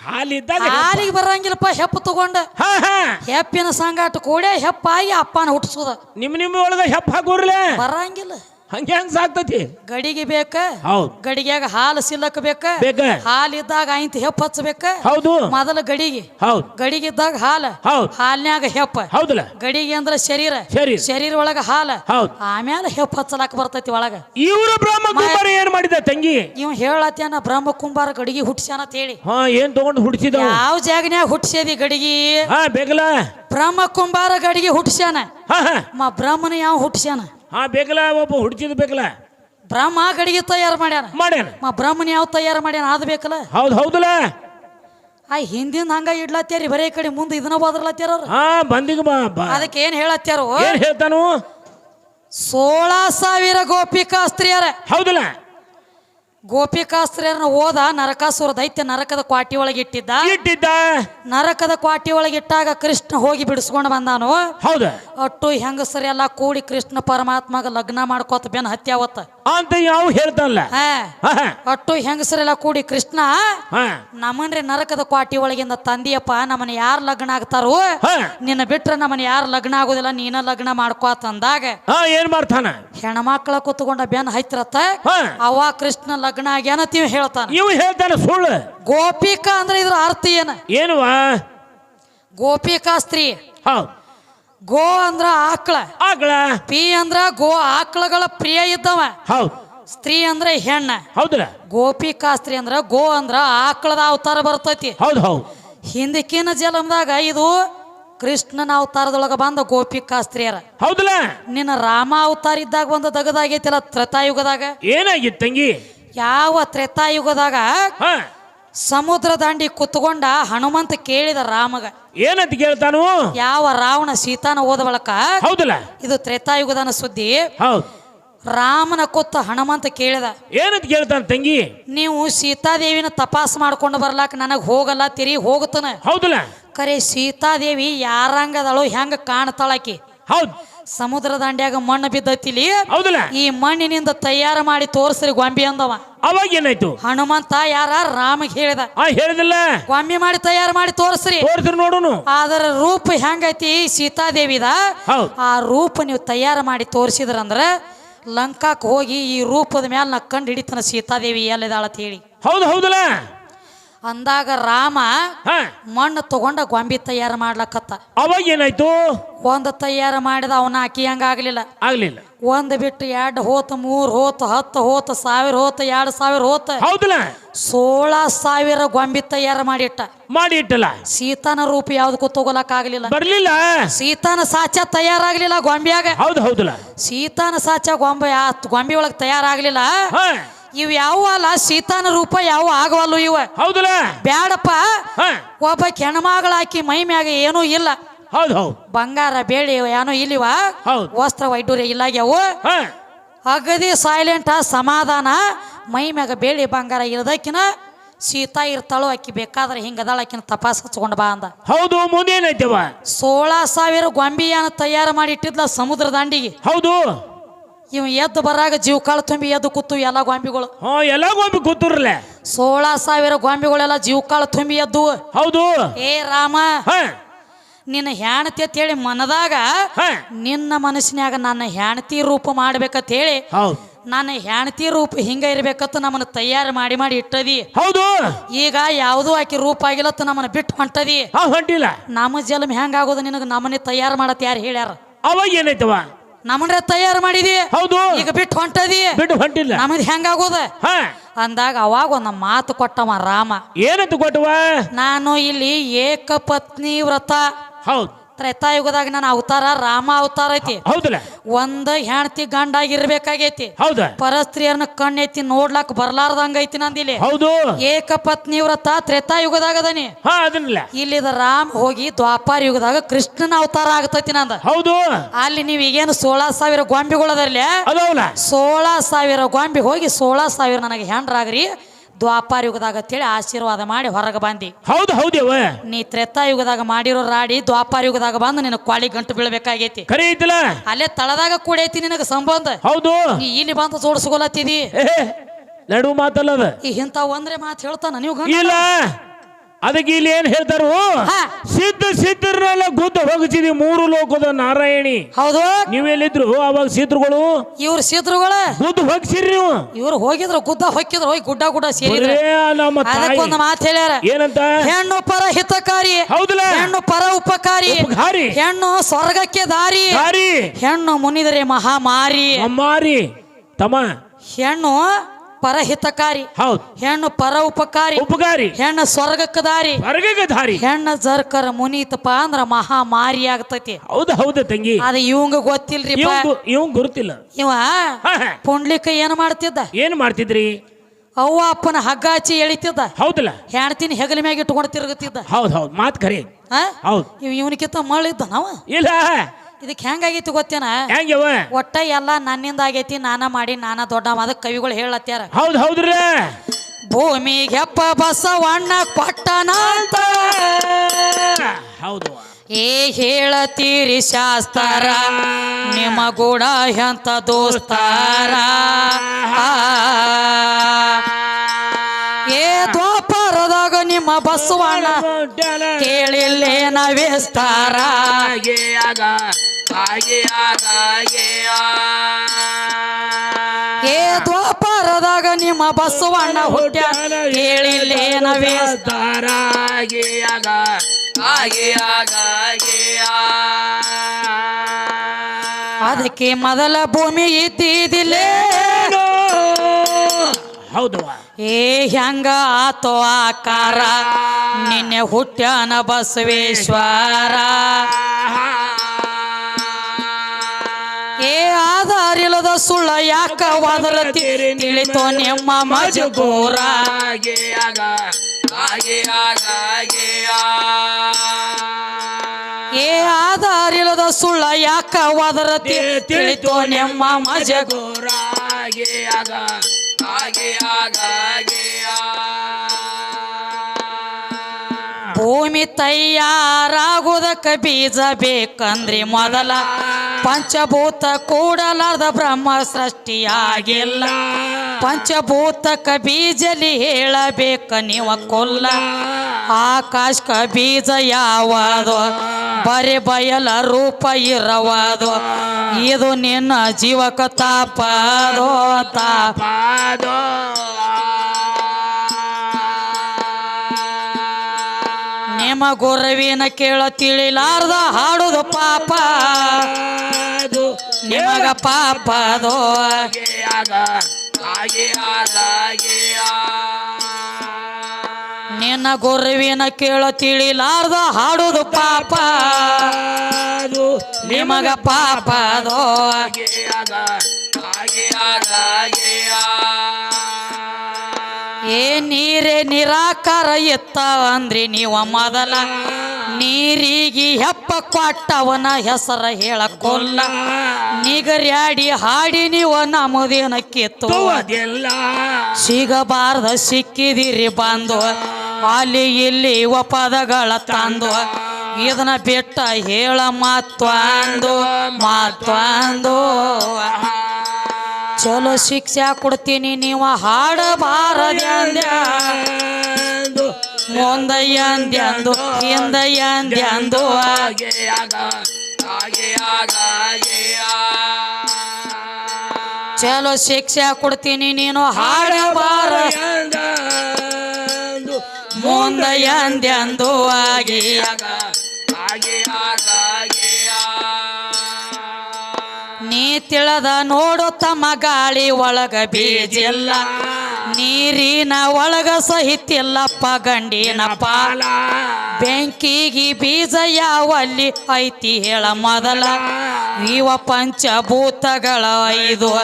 ಹಾಲಿದ್ದಾಗ. ಹಾಲಿಗೆ ಬರಂಗಿಲ್ಲಪ್ಪ ಹೆಪ್ಪ ತಗೊಂಡ. ಹಾ ಹಾ. ಹೆಪ್ಪಿನ ಸಂಗಾಟ ಕೂಡೆ ಹೆಪ್ಪಾಗಿ ಅಪ್ಪನ ಹುಟ್ಟಿಸೋದ. ನಿಮ್ಮ ನಿಮ್ಮ ಒಳಗ ಹೆಪ್ಪ ಹಾಕೋರ್ಲೆ ಬರಂಗಿಲ್ಲ. ಹಂಗೆ ಹೆಂಗ್ ಸಾಕ್ತತಿ. ಗಡಿಗೆ ಬೇಕ? ಹೌದು. ಗಡಿಗ್ಯಾಗ ಹಾಲು ಸಿಲ್ಲಕ್ ಬೇಕ? ಬೇಕ. ಹಾಲು ಇದ್ದಾಗ ಐಂತ ಹೆಪ್ಪ ಹಚ್ಚಬೇಕ? ಹೌದು. ಮೊದಲ ಗಡಿಗೆ. ಹೌದು. ಗಡಿಗೆ ಇದ್ದಾಗ ಹಾಲು. ಹೌದು. ಹಾಲ್ನ್ಯಾಗ ಹೆಪ್ಪ. ಹೌದಲ್ಲ. ಗಡಿಗೆ ಅಂದ್ರ ಶರೀರ. ಶರೀರ. ಶರೀರ ಒಳಗ ಹಾಲ. ಹೌದು. ಆಮೇಲೆ ಹೆಪ್ಪ ಹಚ್ಚಲಾಕ ಬರ್ತೈತಿ ಒಳಗ. ಇವ್ರ ಬ್ರಹ್ಮ ಕುಂಬಾರ ಏನ್ ಮಾಡಿದ ತಂಗಿ? ಇವ್ ಹೇಳತ್ಯಾನ ಬ್ರಹ್ಮ ಕುಂಬಾರ ಗಡಿಗೆ ಹುಟ್ಟಿಸ್ಯಾನ ಅಂತ ಹೇಳಿ. ಹಾ ಏನ್ ತಗೊಂಡು ಹುಡ್ಸಿದವ ಯಾವ ಜಾಗನ್ಯಾಗ ಹುಟ್ಟಿಸ್ಯದಿ ಗಡಿಗೆ? ಹಾ ಬೇಕಲ್ಲ ಬ್ರಹ್ಮ ಕುಂಬಾರ ಗಡಿಗೆ ಹುಟ್ಟಿಸ್ಯಾನ ಹಾ ಹಾ. ಮ ಬ್ರಹ್ಮನ ಯಾವ ಹುಟ್ಟಿಸ್ಯಾನ ಹಾ ಬೇಕಲ್ಲ ಒಬ್ಬ ಹುಡುಚಿದ ಬೇಕಲ್ಲ? ಬ್ರಹ್ಮ ಗಡಿಗೆ ತಯಾರು ಮಾಡ್ಯಾನ. ಮಾಡ್ಯಾನ. ಮ ಬ್ರಹ್ಮನ ಯಾವ ತಯಾರು ಮಾಡ್ಯಾನ? ಅದು ಬೇಕಲ್ಲ? ಹೌದು ಹೌದಲ್ಲ? ಆ ಹಿಂದಿಂದ ಹಂಗ ಇಡ್ಲತ್ತೇರಿ ಬರೀ ಈ ಕಡೆ ಮುಂದೆ ಇದನ್ನ ಬದರ್ಲತ್ಯಾರ ಅವ್ರು. ಹಾ ಬಂದಿಗ ಅದಕ್ಕೆ ಏನ್ ಹೇಳತ್ಯಾರು? ಏನ್ ಹೇಳ್ತಾನು? ಸೋಳ ಸಾವಿರ ಗೋಪಿಕಾಸ್ತ್ರೀಯರ ಹೌದಲ್ಲ? ಗೋಪಿಕಾಸ್ತ್ರೀಯರನ್ನ ಓದ ನರಕಾಸುರ ದೈತ್ಯ ನರಕದ ಕ್ವಾಟಿ ಒಳಗೆ ಇಟ್ಟಿದ್ದ. ಇಟ್ಟಿದ್ದ. ನರಕದ ಕ್ವಾಟಿ ಒಳಗೆ ಇಟ್ಟಾಗ ಕೃಷ್ಣ ಹೋಗಿ ಬಿಡಿಸ್ಕೊಂಡು ಬಂದಾನು. ಹೌದ. ಅಟ್ಟು ಹೆಂಗಸರೆಲ್ಲ ಕೂಡಿ ಕೃಷ್ಣ ಪರಮಾತ್ಮಗ ಲಗ್ನ ಮಾಡ್ಕೋತ ಬೆನ್ ಹತ್ಯಾವತ್ತ ಅಂತ ಯಾವ ಹೇಳ್ತಲ್ಲ ಅಟ್ಟು ಹೆಂಗಸರೆಲ್ಲ ಕೂಡಿ ಕೃಷ್ಣ ನಮ್ಮನ್ರಿ ನರಕದ ಕ್ವಾಟಿ ಒಳಗಿಂದ ತಂದಿಯಪ್ಪ ನಮ್ಮನ್ನ ಯಾರು ಲಗ್ನ ಆಗ್ತಾರೋ ನಿನ್ನ ಬಿಟ್ರೆ ನಮ್ಮನ್ನ ಯಾರು ಲಗ್ನ ಆಗೋದಿಲ್ಲ ನೀನ ಲಗ್ನ ಮಾಡ್ಕೋತ ಅಂದಾಗ ಏನ್ ಮಾಡ್ತಾನ? ಹೆಣ್ಮಕ್ಳ ಕುತ್ಕೊಂಡ ಬೆನ್ ಹೈತ್ರತ್ತ ಅವ ಕೃಷ್ಣ ಲಗ್ನ ತೀವ್ ಹೇಳ್ತಾನ. ಇವ್ ಹೇಳ್ತಾನೆ ಸುಳ್ಳು. ಗೋಪಿಕಾ ಅಂದ್ರೆ ಇದ್ರ ಅರ್ಥ ಏನ? ಏನುವಾ? ಗೋಪಿಕಾ ಸ್ತ್ರೀ. ಹೌದು. ಗೋ ಅಂದ್ರ ಆಕಳ. ಆಕಳ. ಪಿ ಅಂದ್ರ ಗೋ ಆಕಳಗಳ ಪ್ರಿಯ ಇದ್ದವ. ಹೌದು. ಸ್ತ್ರೀ ಅಂದ್ರೆ ಹೆಣ್ಣ. ಹೌದ್ರ? ಗೋಪಿಕಾ ಸ್ತ್ರೀ ಅಂದ್ರ ಗೋ ಅಂದ್ರ ಆಕಳದ ಅವತಾರ ಬರ್ತೈತಿ. ಹೌದು ಹೌದು. ಹಿಂದಕ್ಕಿನ ಜಲಮದಾಗ ಇದು ಕೃಷ್ಣನ ಅವತಾರದೊಳಗ ಬಂದ ಗೋಪಿಕಾ ಸ್ತ್ರೀಯರ ಹೌದಲ್ಲ ನಿನ್ನ ರಾಮ ಅವತಾರ ಇದ್ದಾಗ ಒಂದು ದಗದಾಗೈತಿಲ್ಲ ತ್ರತಾಯುಗದಾಗ. ಏನಾಗಿತ್ತು ತಂಗಿ? ಯಾವ ತ್ರೇತಾಯುಗದಾಗ ಸಮುದ್ರ ದಾಂಡಿ ಕುತ್ಕೊಂಡ ಹನುಮಂತ ಕೇಳಿದ ರಾಮಗ ಏನಂತ ಕೇಳ್ತಾನು? ಯಾವ ರಾವಣ ಸೀತಾನ ಓದ ಬಳಕ ಹೌದಲ್ಲ. ಇದು ತ್ರೇತಾಯುಗದಾನ ಸುದ್ದಿ. ಹೌದು. ರಾಮನ ಕೊತ್ತ ಹನುಮಂತ ಕೇಳಿದ ಏನಂತ ಕೇಳ್ತಾನ ತಂಗಿ? ನೀವು ಸೀತಾದೇವಿನ ತಪಾಸ್ ಮಾಡ್ಕೊಂಡು ಬರ್ಲಾಕ ನನಗೆ ಹೋಗಲ್ಲ ತಿರಿ ಹೋಗುತ್ತಾನ. ಹೌದಲ್ಲ. ಕರೆ ಸೀತಾದೇವಿ ಯಾರಂಗದಳು ಹೆಂಗ ಕಾಣ್ತಾಳಾಕಿ ಹೌದು. ಸಮುದ್ರ ದಂಡ್ಯಾಗ ಮಣ್ಣು ಬಿದ್ದತಿಲಿ. ಹೌದಲ್ಲ. ಈ ಮಣ್ಣಿನಿಂದ ತಯಾರು ಮಾಡಿ ತೋರಿಸ್ರಿ ಗೊಂಬಿ ಅಂದವ. ಅವಾಗ ಏನಾಯ್ತು? ಹನುಮಂತ ಯಾರ? ರಾಮಗೆ ಹೇಳಿದ. ಆ ಹೇಳಿದಿಲ್ಲ ಗೊಂಬಿ ಮಾಡಿ ತಯಾರು ಮಾಡಿ ತೋರಿಸ್ರಿ. ತೋರಿಸ್ರಿ ನೋಡುನು. ಅದರ ರೂಪ ಹೆಂಗೈತಿ? ಸೀತಾದೇವಿದ. ಹೌದ್. ಆ ರೂಪ ನೀವು ತಯಾರು ಮಾಡಿ ತೋರಿಸಿದ್ರಂದ್ರ ಲಂಕಾಕ್ ಹೋಗಿ ಈ ರೂಪದ ಮ್ಯಾಲ ನಾ ಕಂಡು ಹಿಡಿತಾನ ಸೀತಾದೇವಿ ಎಲ್ಲಿದಾಳ ಅಂತ ಹೇಳಿ. ಹೌದು ಹೌದಲ್ಲ? ಅಂದಾಗ ರಾಮ ಮಣ್ಣು ತಗೊಂಡ ಗೊಂಬಿ ತಯಾರು ಮಾಡ್ಲಕತ್ತ. ಅವಾಗ ಏನಾಯ್ತು ಒಂದ್ ತಯಾರು ಮಾಡಿದ ಅವನ ಅಕ್ಕಿ ಹಂಗಾಗ್ಲಿಲ್ಲ. ಆಗ್ಲಿಲ್ಲ. ಒಂದ್ ಬಿಟ್ಟು ಎರಡು ಹೋತ ಮೂರ್ ಹೋತ ಹತ್ತು ಹೋತ ಸಾವಿರ ಹೋತ ಎರಡು ಸಾವಿರ ಹೋತ. ಹೌದಲ್ಲ? ಸೋಳ ಸಾವಿರ ಗೊಂಬಿ ತಯಾರು ಮಾಡಿಟ್ಟ. ಮಾಡಿ ಇಟ್ಟಲ್ಲ ಸೀತಾನ ರೂಪ ಯಾವ್ದಕ್ಕೂ ತಗೋಲಕ್ ಆಗ್ಲಿಲ್ಲ ಬರ್ಲಿಲ್ಲ? ಸೀತಾನ ಸಾಚ ತಯಾರಾಗ್ಲಿಲ್ಲ ಗೊಂಬಿಯಾಗ. ಹೌದು ಹೌದಲ್ಲ. ಸೀತಾನ ಸಾಚ ಗೊಂಬೆ ಗೊಂಬಿ ಒಳಗ್ ತಯಾರಾಗ್ಲಿಲ್ಲ. ಹಾ. ಇವ್ ಯಾವ ಅಲ್ಲ? ಸೀತಾನ ರೂಪ ಯಾವ ಆಗವಲ್ಲ ಇವ? ಹೌದಲ್ಲ? ಬ್ಯಾಡಪ್ಪ. ಒಬ್ಬ ಹೆಣ್ಮಗಳಾಕಿ ಮೈ ಮ್ಯಾಗ ಏನೂ ಇಲ್ಲ. ಹೌದು ಹೌದು. ಬಂಗಾರ ಬೇಡಿ ಏನೋ ಇಲ್ಲಿವ? ಹೌದು. ವಸ್ತ್ರ ವೈಡೂರ್ಯ ಇಲ್ಲಾಗ್ಯಾವು? ಅಗದಿ ಸೈಲೆಂಟ್ ಸಮಾಧಾನ ಮೈ ಮ್ಯಾಗ ಬೇಡಿ ಬಂಗಾರ ಇರದಕ್ಕಿನ ಸೀತಾ ಇರ್ತಾಳು ಆಕಿ ಬೇಕಾದ್ರೆ ಹಿಂಗದಾಳ ಆಕಿನ ತಪಾಸ್ ಹಚ್ಕೊಂಡ್ ಬಾ ಅಂದ. ಹೌದು ಮುಂದೆ ಏನಾಯ್ತವ ಸೋಳ ಸಾವಿರ ಗೊಂಬಿಯನ್ನು ತಯಾರು ಮಾಡಿ ಇಟ್ಟಿದ್ಲ ಸಮುದ್ರ ದಂಡಿಗೆ. ಹೌದು. ಇವ್ ಎದ್ದು ಬರಾಗ ಜೀವಕಾಳು ತುಂಬಿ ಎದ್ದು ಕೂತು ಎಲ್ಲ ಗೊಂಬಿಗಳು. ಹಾ ಎಲ್ಲ ಗೊಂಬಿ ಕೂತುರ್ಲೆ. ಸೋಳ ಸಾವಿರ ಗೊಂಬಿಗಳೆಲ್ಲ ಜೀವಕಾಳು ತುಂಬಿ ಎದ್ದು. ಹೌದು. ಏ ರಾಮ ನಿನ್ನ ಹೆಣತಿ ಅಂತ ಹೇಳಿ ಮನದಾಗ ನಿನ್ನ ಮನಸ್ಸಿನ್ಯಾಗ ನನ್ನ ಹೆಣತಿ ರೂಪ ಮಾಡ್ಬೇಕಂತ ಹೇಳಿ ನನ್ನ ಹೆಣತಿ ರೂಪ ಹಿಂಗ ಇರ್ಬೇಕಂತ ನಮ್ಮನ್ನ ತಯಾರು ಮಾಡಿ ಮಾಡಿ ಇಟ್ಟದಿ. ಹೌದು. ಈಗ ಯಾವುದೂ ಆಕಿ ರೂಪ ಆಗಿಲ್ಲತ್ತ ನಮ್ಮನ್ನ ಬಿಟ್ಟು ಹೊಂಟದಿ. ಹೊಂಟಿಲ್ಲ. ನಮ್ಮ ಜನ್ಮ ಹೆಂಗಾಗೋದು ನಿನಗೆ ನಮ್ಮನೆ ತಯಾರು ಮಾಡತ್ ಯಾರು ಹೇಳ್ಯಾರ? ಅವಾಗ ಏನಾಯ್ತವ ನಮ್ಮನ್ರೆ ತಯಾರು ಮಾಡಿದಿ? ಹೌದು. ಈಗ ಬಿಟ್ಟು ಹೊಂಟದಿ? ಬಿಟ್ಟು ಹೊಂಟಿಲ್ಲ. ನಮ್ದು ಹೆಂಗಾಗೋದ ಅಂದಾಗ ಅವಾಗ ಒಂದು ಮಾತು ಕೊಟ್ಟವ ರಾಮ. ಏನಂತ ಕೊಟ್ಟವ? ನಾನು ಇಲ್ಲಿ ಏಕಪತ್ನಿ ವ್ರತ. ಹೌದು. ತ್ರೇತಾಯುಗದಾಗ ನನ್ನ ಅವತಾರ ರಾಮ ಅವತಾರ ಐತಿ. ಹೌದಲ್ಲ? ಒಂದ ಹೆಣ್ತಿ ಗಂಡಾಗಿರ್ಬೇಕಾಗೈತಿ ಹೌದ? ಪರಸ್ತ್ರೀಯರನ್ನ ಕಣ್ಣೈತಿ ನೋಡ್ಲಾಕ್ ಬರ್ಲಾರ್ದಂಗ ಐತಿ ನಂದಿಲ್ಲಿ ಹೌದು ಏಕಪತ್ನಿ ವ್ರತ ತ್ರೇತಾಯುಗದಾಗ ಅದನಿ. ಹಾ ಅದನ್ನಲ್ಲ. ಇಲ್ಲಿದ ರಾಮ್ ಹೋಗಿ ದ್ವಾಪಾರ ಯುಗದಾಗ ಕೃಷ್ಣನ ಅವತಾರ ಆಗತೈತಿ ನಂದ. ಹೌದು? ಅಲ್ಲಿ ನೀವ್ ಈಗೇನು ಸೋಳ ಸಾವಿರ ಅದವಲ್ಲ? ಸೋಳ ಸಾವಿರ ಗೊಂಬಿ ಹೋಗಿ ಸೋಳ ಸಾವಿರ ನನಗೆ ಹೆಂಡ್ರಾಗ್ರಿ ದ್ವಾಪಾರ ಯುಗದಾಗ ಅಂತೇಳಿ ಆಶೀರ್ವಾದ ಮಾಡಿ ಹೊರಗೆ ಬಂದಿ. ಹೌದು ಹೌದೇವ ನೀ ತ್ರೇತಾಯುಗದಾಗ ಮಾಡಿರೋ ರಾಡಿ ದ್ವಾಪಾರ ಯುಗದಾಗ ಬಂದು ನಿನಗೆ ಕ್ವಾಳಿ ಗಂಟು ಬೀಳಬೇಕಾಗೈತಿ. ಕರೆ ಐತಲ್ಲ ಅಲ್ಲೇ ತಳದಾಗ ಕೂಡೈತಿ ನಿನಗೆ ಸಂಬಂಧ. ಹೌದು. ನೀ ಇಲ್ಲಿ ಬಂದು ಜೋಡಿಸ್ಕೊಲತ್ತಿದಿ ಲಡು ನಡು ಮಾತಲ್ಲ ಅದ. ಈ ಇಂಥ ಒಂದ್ರೆ ಮಾತು ಹೇಳ್ತಾನ ನೀವು ಇಲ್ಲ. ಅದಕ್ಕೆ ಇಲ್ಲಿ ಏನ್ ಹೇಳ್ತಾರು. ಸಿದ್ಧ ಸಿದ್ಧರನ್ನೆಲ್ಲ ಗುದ್ದ ಹೋಗಿಸಿದಿ ಮೂರು ಲೋಕದ ನಾರಾಯಣಿ. ಹೌದು. ನೀವೆಲ್ಲಿದ್ರು? ಅವಾಗ ಸಿದ್ಧರುಗಳು? ಇವ್ರ ಸಿದ್ರುಗಳ ಗುದ್ದ ಹೋಗಿಸಿರಿ ನೀವು. ಇವ್ರು ಹೋಗಿದ್ರು ಗುದ್ದ ಹೊಕ್ಕಿದ್ರು ಹೋಗಿ ಗುಡ್ಡ ಗುಡ್ಡ ಸೇರಿದ್ರು ಬರೇ ನಮ್ಮ ಅದಕ್ಕೊಂದು ಮಾತು ಹೇಳ್ಯಾರ. ಏನಂತ? ಹೆಣ್ಣು ಪರ ಹಿತಕಾರಿ. ಹೌದಲ್ಲ. ಹೆಣ್ಣು ಪರ ಉಪಕಾರಿ. ಹೆಣ್ಣು ಸ್ವರ್ಗಕ್ಕೆ ದಾರಿ. ದಾರಿ. ಹೆಣ್ಣು ಮುನಿದರೆ ಮಹಾಮಾರಿ. ಮಾರಿ ತಮ್ಮ. ಹೆಣ್ಣು ಪರಹಿತಕಾರಿ. ಹೌದು. ಹೆಣ್ಣು ಪರ ಉಪಕಾರಿ. ಉಪಕಾರಿ. ಹೆಣ್ಣು ಸ್ವರ್ಗಕ್ಕೆ ದಾರಿ ಹೊರಗೆ ದಾರಿ ಹೆಣ್ಣು ಜರ್ಕರ ಮುನೀತಪ್ಪ ಅಂದ್ರ ಮಹಾಮಾರಿ ಆಗ್ತೈತಿ. ಹೌದು ಹೌದು ತಂಗಿ. ಅದ ಇವಂಗ ಗೊತ್ತಿಲ್ರಿ ಇವ್ ಗು- ಇವ್ ಗುರುತಿಲ್ಲ ಇವ. ಪುಂಡ್ಲಿಕ ಏನ್ ಮಾಡ್ತಿದ್ದ? ಏನ್ ಮಾಡ್ತಿದ್ರಿ? ಅವ್ವ ಅಪ್ಪನ ಹಗ್ಗ ಹಚ್ಚಿ ಎಳಿತಿದ್ದ. ಹೌದಲ್ಲ. ಹೆಣ್ತಿನ ಹೆಗಲ ಮ್ಯಾಗ ಇಟ್ಕೊಂಡು ತಿರುಗುತ್ತಿದ್ದ ಹೌದು ಹೌದು. ಮಾತ್ ಕರೆ? ಹೌದು. ಇವ್ ಇವನಿಕಿಂತ ಮಳಿದ್ದ ನಾವ ಇಲ್ಲ. ಇದಕ್ಕೆ ಹೆಂಗಾಗೈತಿ ಗೊತ್ತೇನ? ಹೆಂಗವ ಒಟ್ಟ ಎಲ್ಲ ನನ್ನಿಂದ ಆಗೈತಿ ನಾನ ಮಾಡಿ ನಾನ ದೊಡ್ಡ ಅದಕ್ಕೆ ಕವಿಗಳು ಹೇಳತ್ಯಾರ. ಹೌದು ಹೌದ್ರಿ ಭೂಮಿ ಹೆಪ್ಪ ಬಸವಣ್ಣ ಕೊಟ್ಟನ ಅಂತ ಹೌದು. ಏ ಹೇಳತೀರಿ ಶಾಸ್ತಾರ ನಿಮ್ಮ ಗೂಡ ಎಂತ ದೋಸ್ತಾರ. ಏ ದ್ವಾಪಾರದಾಗ ನಿಮ್ಮ ಬಸವಣ್ಣ ಕೇಳಿಲ್ಲೇನ ವಿಸ್ತಾರ. ಏ ದ್ವಾಪಾರದಾಗ ನಿಮ್ಮ ಬಸವಣ್ಣ ಹುಟ್ಟ ವಿಸ್ತಾರ ಅದಕ್ಕೆ ಮೊದಲ ಭೂಮಿ ಇದ್ದಿದ್ದಿಲ್ಲೇ ಹೌದು. ಏ ಹೆಂಗ ಆತೋ ಆಕಾರ? ನಿನ್ನೆ ಹುಟ್ಟ್ಯಾನ ಬಸವೇಶ್ವರ. ಆಧಾರಿಲ್ಲದ ಸುಳ್ಳ ಯಾಕ ವಾದರತಿ? ತಿಳಿತೋ ನಿಮ್ಮ ಮಜಬೂರ ಏ ಆಧಾರಿಲ್ಲದ ಸುಳ್ಳ ಯಾಕ ವಾದರತಿ? ತಿಳಿತೋ ನಿಮ್ಮ ಮಜಗು ಭೂಮಿ ತಯಾರಾಗುವುದಕ್ಕ ಬೀಜ ಬೇಕಂದ್ರಿ ಮೊದಲ. ಪಂಚಭೂತ ಕೂಡಲಾರ್ದ ಬ್ರಹ್ಮ ಸೃಷ್ಟಿಯಾಗಿಲ್ಲ. ಪಂಚಭೂತಕ ಬೀಜಲಿ ಹೇಳಬೇಕ ನೀವ ಕೊಲ್ಲ. ಆಕಾಶಕ ಬೀಜ ಯಾವದು? ಬರೆ ಬಯಲ ರೂಪ ಇರವದು? ಇದು ನಿನ್ನ ಜೀವಕ ತಾಪದೋ ತಾಪ. ನಿಮ್ಮ ಗೊರವಿನ ಕೇಳ ತಿಳಿಲಾರ್ದ ಹಾಡುದು ಪಾಪ. ನಿಮಗ ಪಾಪದೋ ನಿನ್ನ ಗುರುವಿನ ಕೇಳ ತಿಳಿಲಾರ್ದ ಹಾಡುದು ಪಾಪ. ನಿಮಗ ಪಾಪದೋ ಏ ನೀರೇ ನಿರಾಕಾರ ಎತ್ತಾವ ಅಂದ್ರಿ ನೀವ ಮೊದಲ. ನೀರಿಗೆ ಹೆಪ್ಪ ಕೊಟ್ಟವನ ಹೆಸರ ಹೇಳಕೊಲ್ಲ ನಿಗರ್ಯಾಡಿ ಹಾಡಿ ನೀವ ನಮ್ಮದೇನ ಕಿತ್ತು. ಸಿಗಬಾರ್ದ ಸಿಕ್ಕಿದಿರಿ ಬಂದು. ಅಲ್ಲಿ ಇಲ್ಲಿ ಇವ ಪದಗಳ ತಂದು. ಇದನ್ನ ಬಿಟ್ಟ ಹೇಳ ಮಾತ್ವಾಂದು ಮತ್ತೊಂದು ಚಲೋ ಶಿಕ್ಷೆ ಕೊಡ್ತೀನಿ, ನೀವು ಹಾಡಬಾರದ್ಯಾಂದ್ಯ ಮುಂದಯ್ಯಂದ್ಯಂದು ಹಿಂದಯ್ಯಂದ್ಯಂದು ಚಲೋ ಶಿಕ್ಷೆ ಕೊಡ್ತೀನಿ, ನೀನು ಹಾಡಬಾರ ಮುಂದಯ್ಯಂದ್ಯಂದು ಆಗಿ ನೀ ತಿಳದ ನೋಡು ತಮ್ಮ ಗಾಳಿ ಒಳಗ ಬೀಜಿಲ್ಲ. ನೀರಿನ ಒಳಗ ಸಹಿತಿಲ್ಲಪ್ಪ ಗಂಡಿನ ಪಾಲ. ಬೆಂಕಿಗಿ ಬೀಜ ಯಾವಲ್ಲಿ ಐತಿ ಹೇಳ ಮೊದಲ. ಇವ ಪಂಚಭೂತಗಳ ಐದು.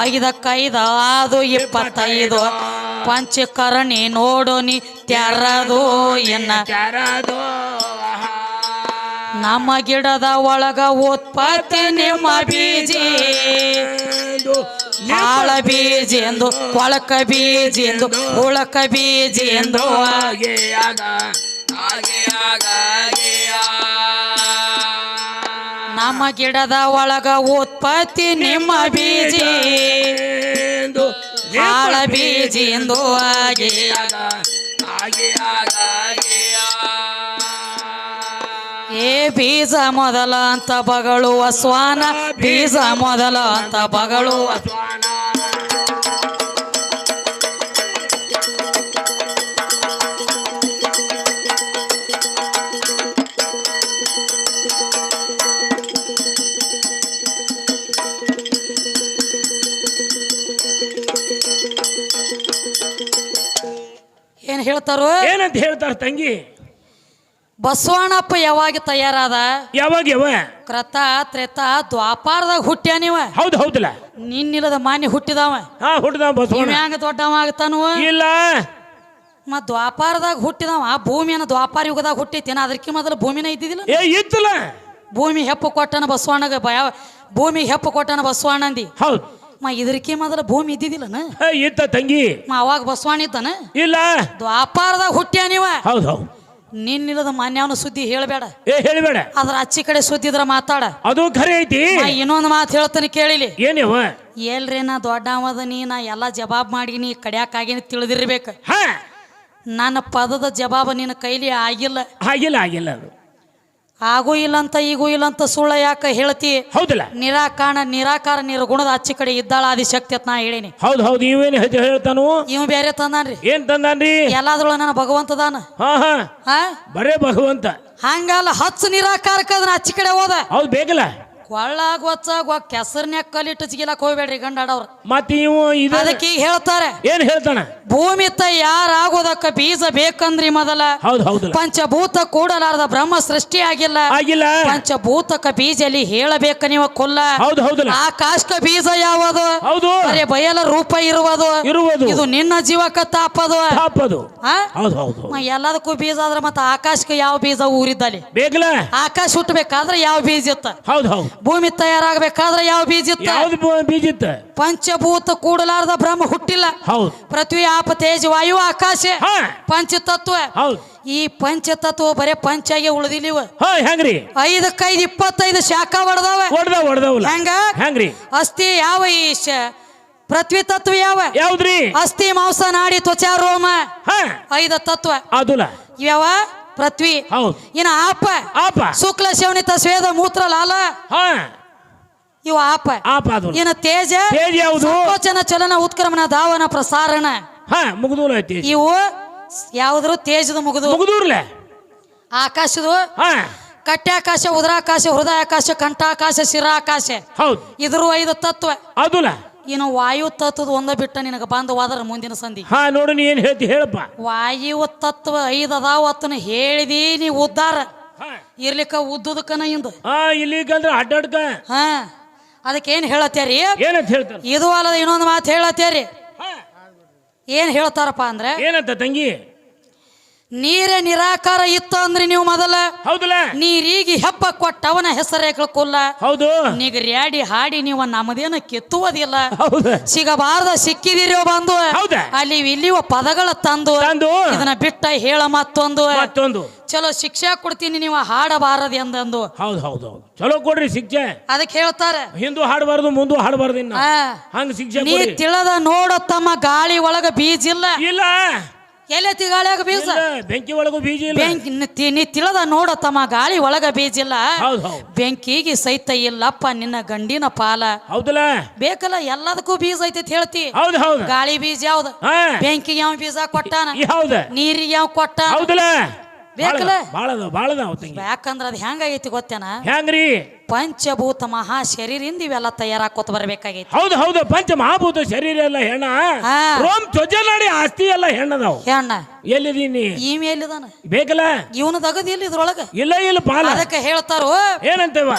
ಐದಕ್ಕೈದು ಆದು ಇಪ್ಪತ್ತೈದು. ಪಂಚಕರಣಿ ನೋಡು ನೀ ತೆರದು ಎನ್ನ ನಮ್ಮ ಗಿಡದ ಒಳಗ ಉತ್ಪತ್ತಿ ನಿಮ್ಮ ಬೀಜಿ. ಆಳ ಬೀಜ ಎಂದು ಕೊಳಕ ಬೀಜ ಎಂದು ಉಳಕ ಬೀಜ ಎಂದು ನಮ್ಮ ಗಿಡದ ಒಳಗ ಉತ್ಪತ್ತಿ ನಿಮ್ಮ ಬೀಜಿ. ಆಳ ಬೀಜ ಎಂದು ಆಗಿ. ಏ, ಬೀಜ ಮೊದಲ ಅಂತ ಬಗಳುವ ಸ್ವಾನ ಬೀಜ ಮೊದಲ ಅಂತ ಬಗಳುವ ಏನ್ ಹೇಳ್ತಾರೋ? ಏನಂತ ಹೇಳ್ತಾರ ತಂಗಿ? ಬಸವಣ್ಣಪ್ಪ ಯಾವಾಗ ತಯಾರಾದ? ಯಾವಾಗ ಯಾವ? ಕ್ರತ ತ್ರೇತ ದ್ವಾಪಾರದಾಗ ಹುಟ್ಟ್ಯಾನಿವ ಹೌದು ಹೌದಲ್ಲ ನಿನ್ನಿಲ್ಲದ ಮಾನ್ಯ ಹುಟ್ಟಿದವ? ಹಾ ಹುಟ್ಟಿದ ಬಸವಣ್ಣ. ಹ್ಯಾಂಗ ದೊಡ್ಡವ ಆಗ್ತಾನವ ಇಲ್ಲ. ಮತ್ ದ್ವಾಪಾರದಾಗ ಹುಟ್ಟಿದವ? ಭೂಮಿಯನ್ನ ದ್ವಾಪಾರ ಯುಗದಾಗ ಹುಟ್ಟಿತ್ತೇನ ಅದಕ್ಕೆ ಮೊದಲು ಭೂಮಿನ ಇದ್ದಿದ್ದಿಲ್ಲ ಏ ಇತ್ತಲ್ಲ. ಭೂಮಿ ಹೆಪ್ಪು ಕೊಟ್ಟನ ಬಸವಣ್ಣಗ ಭಯ ಭೂಮಿ ಹೆಪ್ಪು ಕೊಟ್ಟನ ಬಸವಣ್ಣ ಅಂದಿ. ಹೌದು. ಮಾ ಇದಕ್ಕೆ ಮೊದಲು ಭೂಮಿ ಇದ್ದಿದ್ದಿಲ್ಲನ ಏ, ಇತ್ತ ತಂಗಿ. ಮಾ ಅವಾಗ ಬಸವಣ್ಣ ಇದ್ದಾನ? ಇಲ್ಲ. ದ್ವಾಪಾರದಾಗ ಹುಟ್ಟ್ಯಾನಿವ ಹೌದು ಹೌದು. ನಿನ್ನಿಲ್ಲದ ಮಾನ್ಯವನ ಸುದ್ದಿ ಹೇಳಬೇಡ. ಏ ಹೇಳಬೇಡ. ಅದ್ರ ಅಚ್ಚಿ ಕಡೆ ಸುದ್ದಿ ಇದ್ರ ಮಾತಾಡ. ಅದು ಖರೆ ಐತಿ. ನಾ ಇನ್ನೊಂದು ಮಾತು ಹೇಳ್ತಾನೆ ಕೇಳಿಲಿ. ಏನೇವ ಎಲ್ರಿ ನಾ ದೊಡ್ಡವದ ನೀ ನಾ ಎಲ್ಲ ಜವಾಬ್ ಮಾಡಿ ನೀ ಆಗಿನಿ ತಿಳಿದಿರ್ಬೇಕು. ಹಾ. ನನ್ನ ಪದದ ಜವಾಬ ನಿನ್ನ ಕೈಲಿ ಆಗಿಲ್ಲ. ಆಗಿಲ್ಲ ಆಗಿಲ್ಲ ಅದು. ಆಗೂ ಇಲ್ಲ ಅಂತ ಈಗೂ ಇಲ್ಲ ಅಂತ ಸುಳ್ಳ ಯಾಕೆ ಹೇಳ್ತಿ? ಹೌದಿಲ್ಲ. ನಿರಾಕಾರಣ ನಿರಾಕಾರ ನಿರ್ಗುಣದ ಅಚ್ಚಿ ಕಡೆ ಇದ್ದಾಳ ಆದಿಶಕ್ತಿ ಅಂತ ನಾ ಹೇಳೀನಿ. ಹೌದು ಹೌದು. ಇವೇನು ಹೇಳ್ತಾನು? ಇವ್ ಬೇರೆ ತಂದಾನ್ರಿ. ಏನ್ ತಂದಾನ್ರಿ? ಎಲ್ಲಾದ್ರೊಳ ನನ್ನ ಭಗವಂತದಾನ ಬರೇ ಭಗವಂತ. ಹಂಗಲ್ಲ ಹಚ್ಚ ನಿರಾಕಾರಕ್ಕೆ ಅದನ್ನ ಅಚ್ಚಿ ಕಡೆ ಹೋದ. ಹೌದು ಬೇಕಲ್ಲ. ಕೊಳ್ಳಾಗ ಹೊಚ್ಚಾಗ ಕೆಸರ್ನ್ಯಾಗ ಕಲ್ಲಿಟ್ಟು ಜಿಗಿಲಕ್ ಹೋಗ್ಬೇಡ್ರಿ ಗಂಡಾಡವ್ರ. ಮತ್ತೆ ಇವು ಇದ ಅದಕ್ಕೆ ಈಗ ಹೇಳ್ತಾರೆ. ಏನ್ ಹೇಳ್ತಾನ? ಭೂಮಿ ತ ಯಾರಾಗೋದಕ್ಕ ಬೀಜ ಬೇಕಂದ್ರಿ ಮೊದಲ. ಹೌದು ಹೌದು. ಪಂಚಭೂತ ಕೂಡಲಾರದ ಬ್ರಹ್ಮ ಸೃಷ್ಟಿ ಆಗಿಲ್ಲ. ಆಗಿಲ್ಲ. ಪಂಚಭೂತಕ ಅಲ್ಲಿ ಹೇಳಬೇಕ ನೀವು ಕೊಲ್ಲ. ಹೌದು ಹೌದು. ಆಕಾಶಕ ಬೀಜ ಯಾವುದು? ಹೌದು. ಬರೇ ಬಯಲ ರೂಪ ಇರುವುದು. ಇರುವುದು. ಇದು ನಿನ್ನ ಜೀವಕ್ಕ ತಾಪದು. ತಾಪದು. ಆ? ಹೌದು ಹೌದು. ಮ ಎಲ್ಲದಕ್ಕೂ ಬೀಜ ಆದ್ರೆ ಮತ್ತೆ ಆಕಾಶಕ್ಕೆ ಯಾವ ಬೀಜ ಊರಿದ್ದಲ್ಲಿ? ಬೇಕಲ್ಲ? ಆಕಾಶ ಹುಟ್ಟಬೇಕಾದ್ರೆ ಯಾವ ಬೀಜ ಇತ್ತ? ಹೌದು ಹೌದು. ಭೂಮಿ ತಯಾರಾಗಬೇಕಾದ್ರೆ ಯಾವ ಬೀಜ ಇತ್ತ? ಯಾವ್ದು ಬ- ಬೀಜ ಇತ್ತು? ಪಂಚಭೂತ ಕೂಡಲಾರದ ಬ್ರಹ್ಮ ಹುಟ್ಟಿಲ್ಲ. ಹೌದು. ಪೃಥ್ವಿ ಆಪ ತೇಜ ವಾಯು ಆಕಾಶ ಹಾ. ಪಂಚತತ್ವ. ಹೌದು. ಈ ಪಂಚತತ್ವ ಬರೇ ಪಂಚಾಗೆ ಉಳಿದಿಲ್ಲ ಇವ ಹಾ ಹೆಂಗ್ರಿ? ಐದಕ್ಕೈದು ಇಪ್ಪತ್ತೈದು ಶಾಖ ಹೊಡೆದವ ಹೊಡ್ದ ಹೊಡ್ದವಲ್ಲ ಹೆಂಗ? ಹೆಂಗ್ರಿ? ಅಸ್ಥಿ ಯಾವ ಈ ಶ ಪೃಥ್ವಿ ತತ್ವ ಯಾವ? ಯಾವ್ದ್ರಿ? ಅಸ್ಥಿ ಮಾಂಸ ನಾಡಿ ತ್ವಚಾ ರೋಮ. ಹಾ. ಐದ ತತ್ವ. ಅದುಲ ಯಾವ ಪೃಥ್ವಿ. ಹೌದು. ಇನ್ನು ಆಪ? ಆಪ. ಶುಕ್ಲ ಶವನಿತ ಸ್ವೇದ ಮೂತ್ರ ಲಾಲ? ಹಾ. ಇವ ಆಪ. ಆಪ ಅದು. ಇನ್ನು ತೇಜ? ತೇಜ ಯಾವುದು? ಸಂಕೋಚನ ಚಲನ ಉತ್ಕ್ರಮಣ ಧಾವನ ಪ್ರಸಾರಣ ಹಾ ಮುಗ್ದೂಲ ಐತಿ ಇವು ಯಾವ್ದ್ರು ತೇಜದ ಮುಗಿದು. ಮುಗ್ದೂರ್ಲೆ. ಆಕಾಶದು. ಹಾ. ಕಟ್ಟಾಕಾಶ ಉದರಾಕಾಶ ಹೃದಯಾಕಾಶ ಕಂಠಾಕಾಶ ಶಿರಾಕಾಶ. ಹೌದು. ಇದ್ರ ಐದು ತತ್ವ. ಅದುಲ. ಇನ್ನು ವಾಯು ತತ್ವದ ಒಂದ ಬಿಟ್ಟ ನಿನಗೆ ಬಂದು ಹೋದ್ರ ಮುಂದಿನ ಸಂಧಿ. ಹಾ ನೋಡು ನೀ ಏನ್ ಹೇಳ್ತಿ ಹೇಳಪ್ಪ. ವಾಯು ತತ್ವ ಐದು ಅದಾವ ಅತ್ತನ ಹೇಳಿದಿ ನೀ ಉದ್ದಾರ. ಹಾ. ಇರ್ಲಿಕ್ಕ ಉದ್ದುದಕ್ಕನ ಇಂದ. ಹಾ ಇಲ್ಲಿಗಂದ್ರ ಅಡ್ಡಾಡ್ಕ. ಹಾ ಅದಕ್ಕೇನು ಹೇಳತ್ತೇರಿ ಏನಂತ ಹೇಳ್ತಾರ? ಇದು ಅಲ್ಲದ ಇನ್ನೊಂದು ಮಾತು ಹೇಳತ್ತೇರಿ ಹಾ. ಏನು ಹೇಳ್ತಾರಪ್ಪ ಅಂದ್ರೆ? ಏನಂತ ತಂಗಿ? ನೀರೇ ನಿರಾಕಾರ ಇತ್ತು ಅಂದ್ರೆ ನೀವು ಮೊದಲ. ಹೌದಲ್ಲ ನೀರೀಗಿ ಹೆಪ್ಪ ಕೊಟ್ಟವನ ಹೆಸರೇ ಕಳ್ಕೊಲ್ಲ. ಹೌದು. ನೀಗ ರ್ಯಾಡಿ ಹಾಡಿ ನೀವು ನಮ್ಮದೇನ ಕೆತ್ತುವುದಿಲ್ಲ. ಹೌದು. ಸಿಗಬಾರ್ದ ಸಿಕ್ಕಿದಿರೋ ಬಂದು. ಹೌದಾ? ಅಲ್ಲಿ ಇಲ್ಲಿ ಪದಗಳ ತಂದು. ಇದನ್ನ ಬಿಟ್ಟ ಹೇಳ ಮತ್ತೊಂದು. ಮತ್ತೊಂದು. ಚಲೋ ಶಿಕ್ಷೆ ಕೊಡ್ತೀನಿ ನೀವು ಹಾಡಬಾರದು ಎಂದಂದು. ಹೌದು ಹೌದು ಹೌದು. ಚಲೋ ಕೊಡ್ರಿ ಶಿಕ್ಷೆ. ಅದಕ್ಕೆ ಹೇಳ್ತಾರೆ. ಹಿಂದೂ ಹಾಡಬಾರದು ಮುಂದೂ ಹಾಡಬಾರದು ಆ, ಹಂಗ ಶಿಕ್ಷೆ ನೀ ತಿಳದ ನೋಡು ತಮ್ಮ ಗಾಳಿ ಒಳಗ ಬೀಜ ಇಲ್ಲ. ಇಲ್ಲ ಎಲ್ಲೈತಿ ಬೀಜ? ಬೆಂಕಿ ಒಳಗೂ ಬೀಜ ಇಲ್ಲ. ಬೆಂಕಿ ನಿ- ನೀ ತಿಳದ ನೋಡ ತಮ್ಮ ಗಾಳಿ ಒಳಗ ಬೀಜ ಇಲ್ಲ. ಹೌದು ಹೌದು. ಬೆಂಕಿಗೆ ಸಹಿತ ಇಲ್ಲಪ್ಪ ನಿನ್ನ ಗಂಡಿನ ಪಾಲ. ಹೌದಲ್ಲ? ಬೇಕಲ್ಲ ಎಲ್ಲದಕ್ಕೂ ಬೀಜ ಐತಿ ಅಂತ ಹೇಳ್ತಿ. ಹೌದು ಹೌದು. ಗಾಳಿ ಬೀಜ ಯಾವ್ದು? ಹಾ. ಬೆಂಕಿಗೆ ಯಾವ ಬೀಜ ಕೊಟ್ಟಾನ? ಈ ಹೌದ. ನೀರಿಗೆ ಯಾವ ಕೊಟ್ಟ ಹೌದಲ್ಲ? ಬೇಕಲ್ಲ? ಬಾಳದ ಬಾಳದ ತಂಗಿ. ಯಾಕಂದ್ರ ಅದು ಹೆಂಗಾಗೈತಿ ಗೊತ್ತೇನ? ಹೆಂಗ್ರಿ? ಪಂಚಭೂತ ಮಹಾ ಶರೀರಿಂದ ಇವೆಲ್ಲ ತಯಾರಾಕೋತ ಬರ್ಬೇಕಾಗೈತಿ. ಹೌದು ಹೌದು ಪಂಚ ಮಹಾಭೂತ ಶರೀರ ಎಲ್ಲ ಹೆಣ್ಣ ಹಾ. ರೋಮ್ ತ್ವಜನಾಡಿ ಆಸ್ತಿ ಎಲ್ಲ ಹೆಣ್ಣದಾವ್ ಹೆಣ್ಣ ಎಲ್ಲಿದೀನಿ ಈ ಎಲ್ಲಿದಾನ? ಬೇಕಲ್ಲ? ಇವನು ತಗದಿಲ್ಲ ಇದ್ರೊಳಗ ಇಲ್ಲ ಇಲ್ಲ ಪಾಲ. ಅದಕ್ಕೆ ಹೇಳ್ತಾರೋ? ಏನಂತೇವ?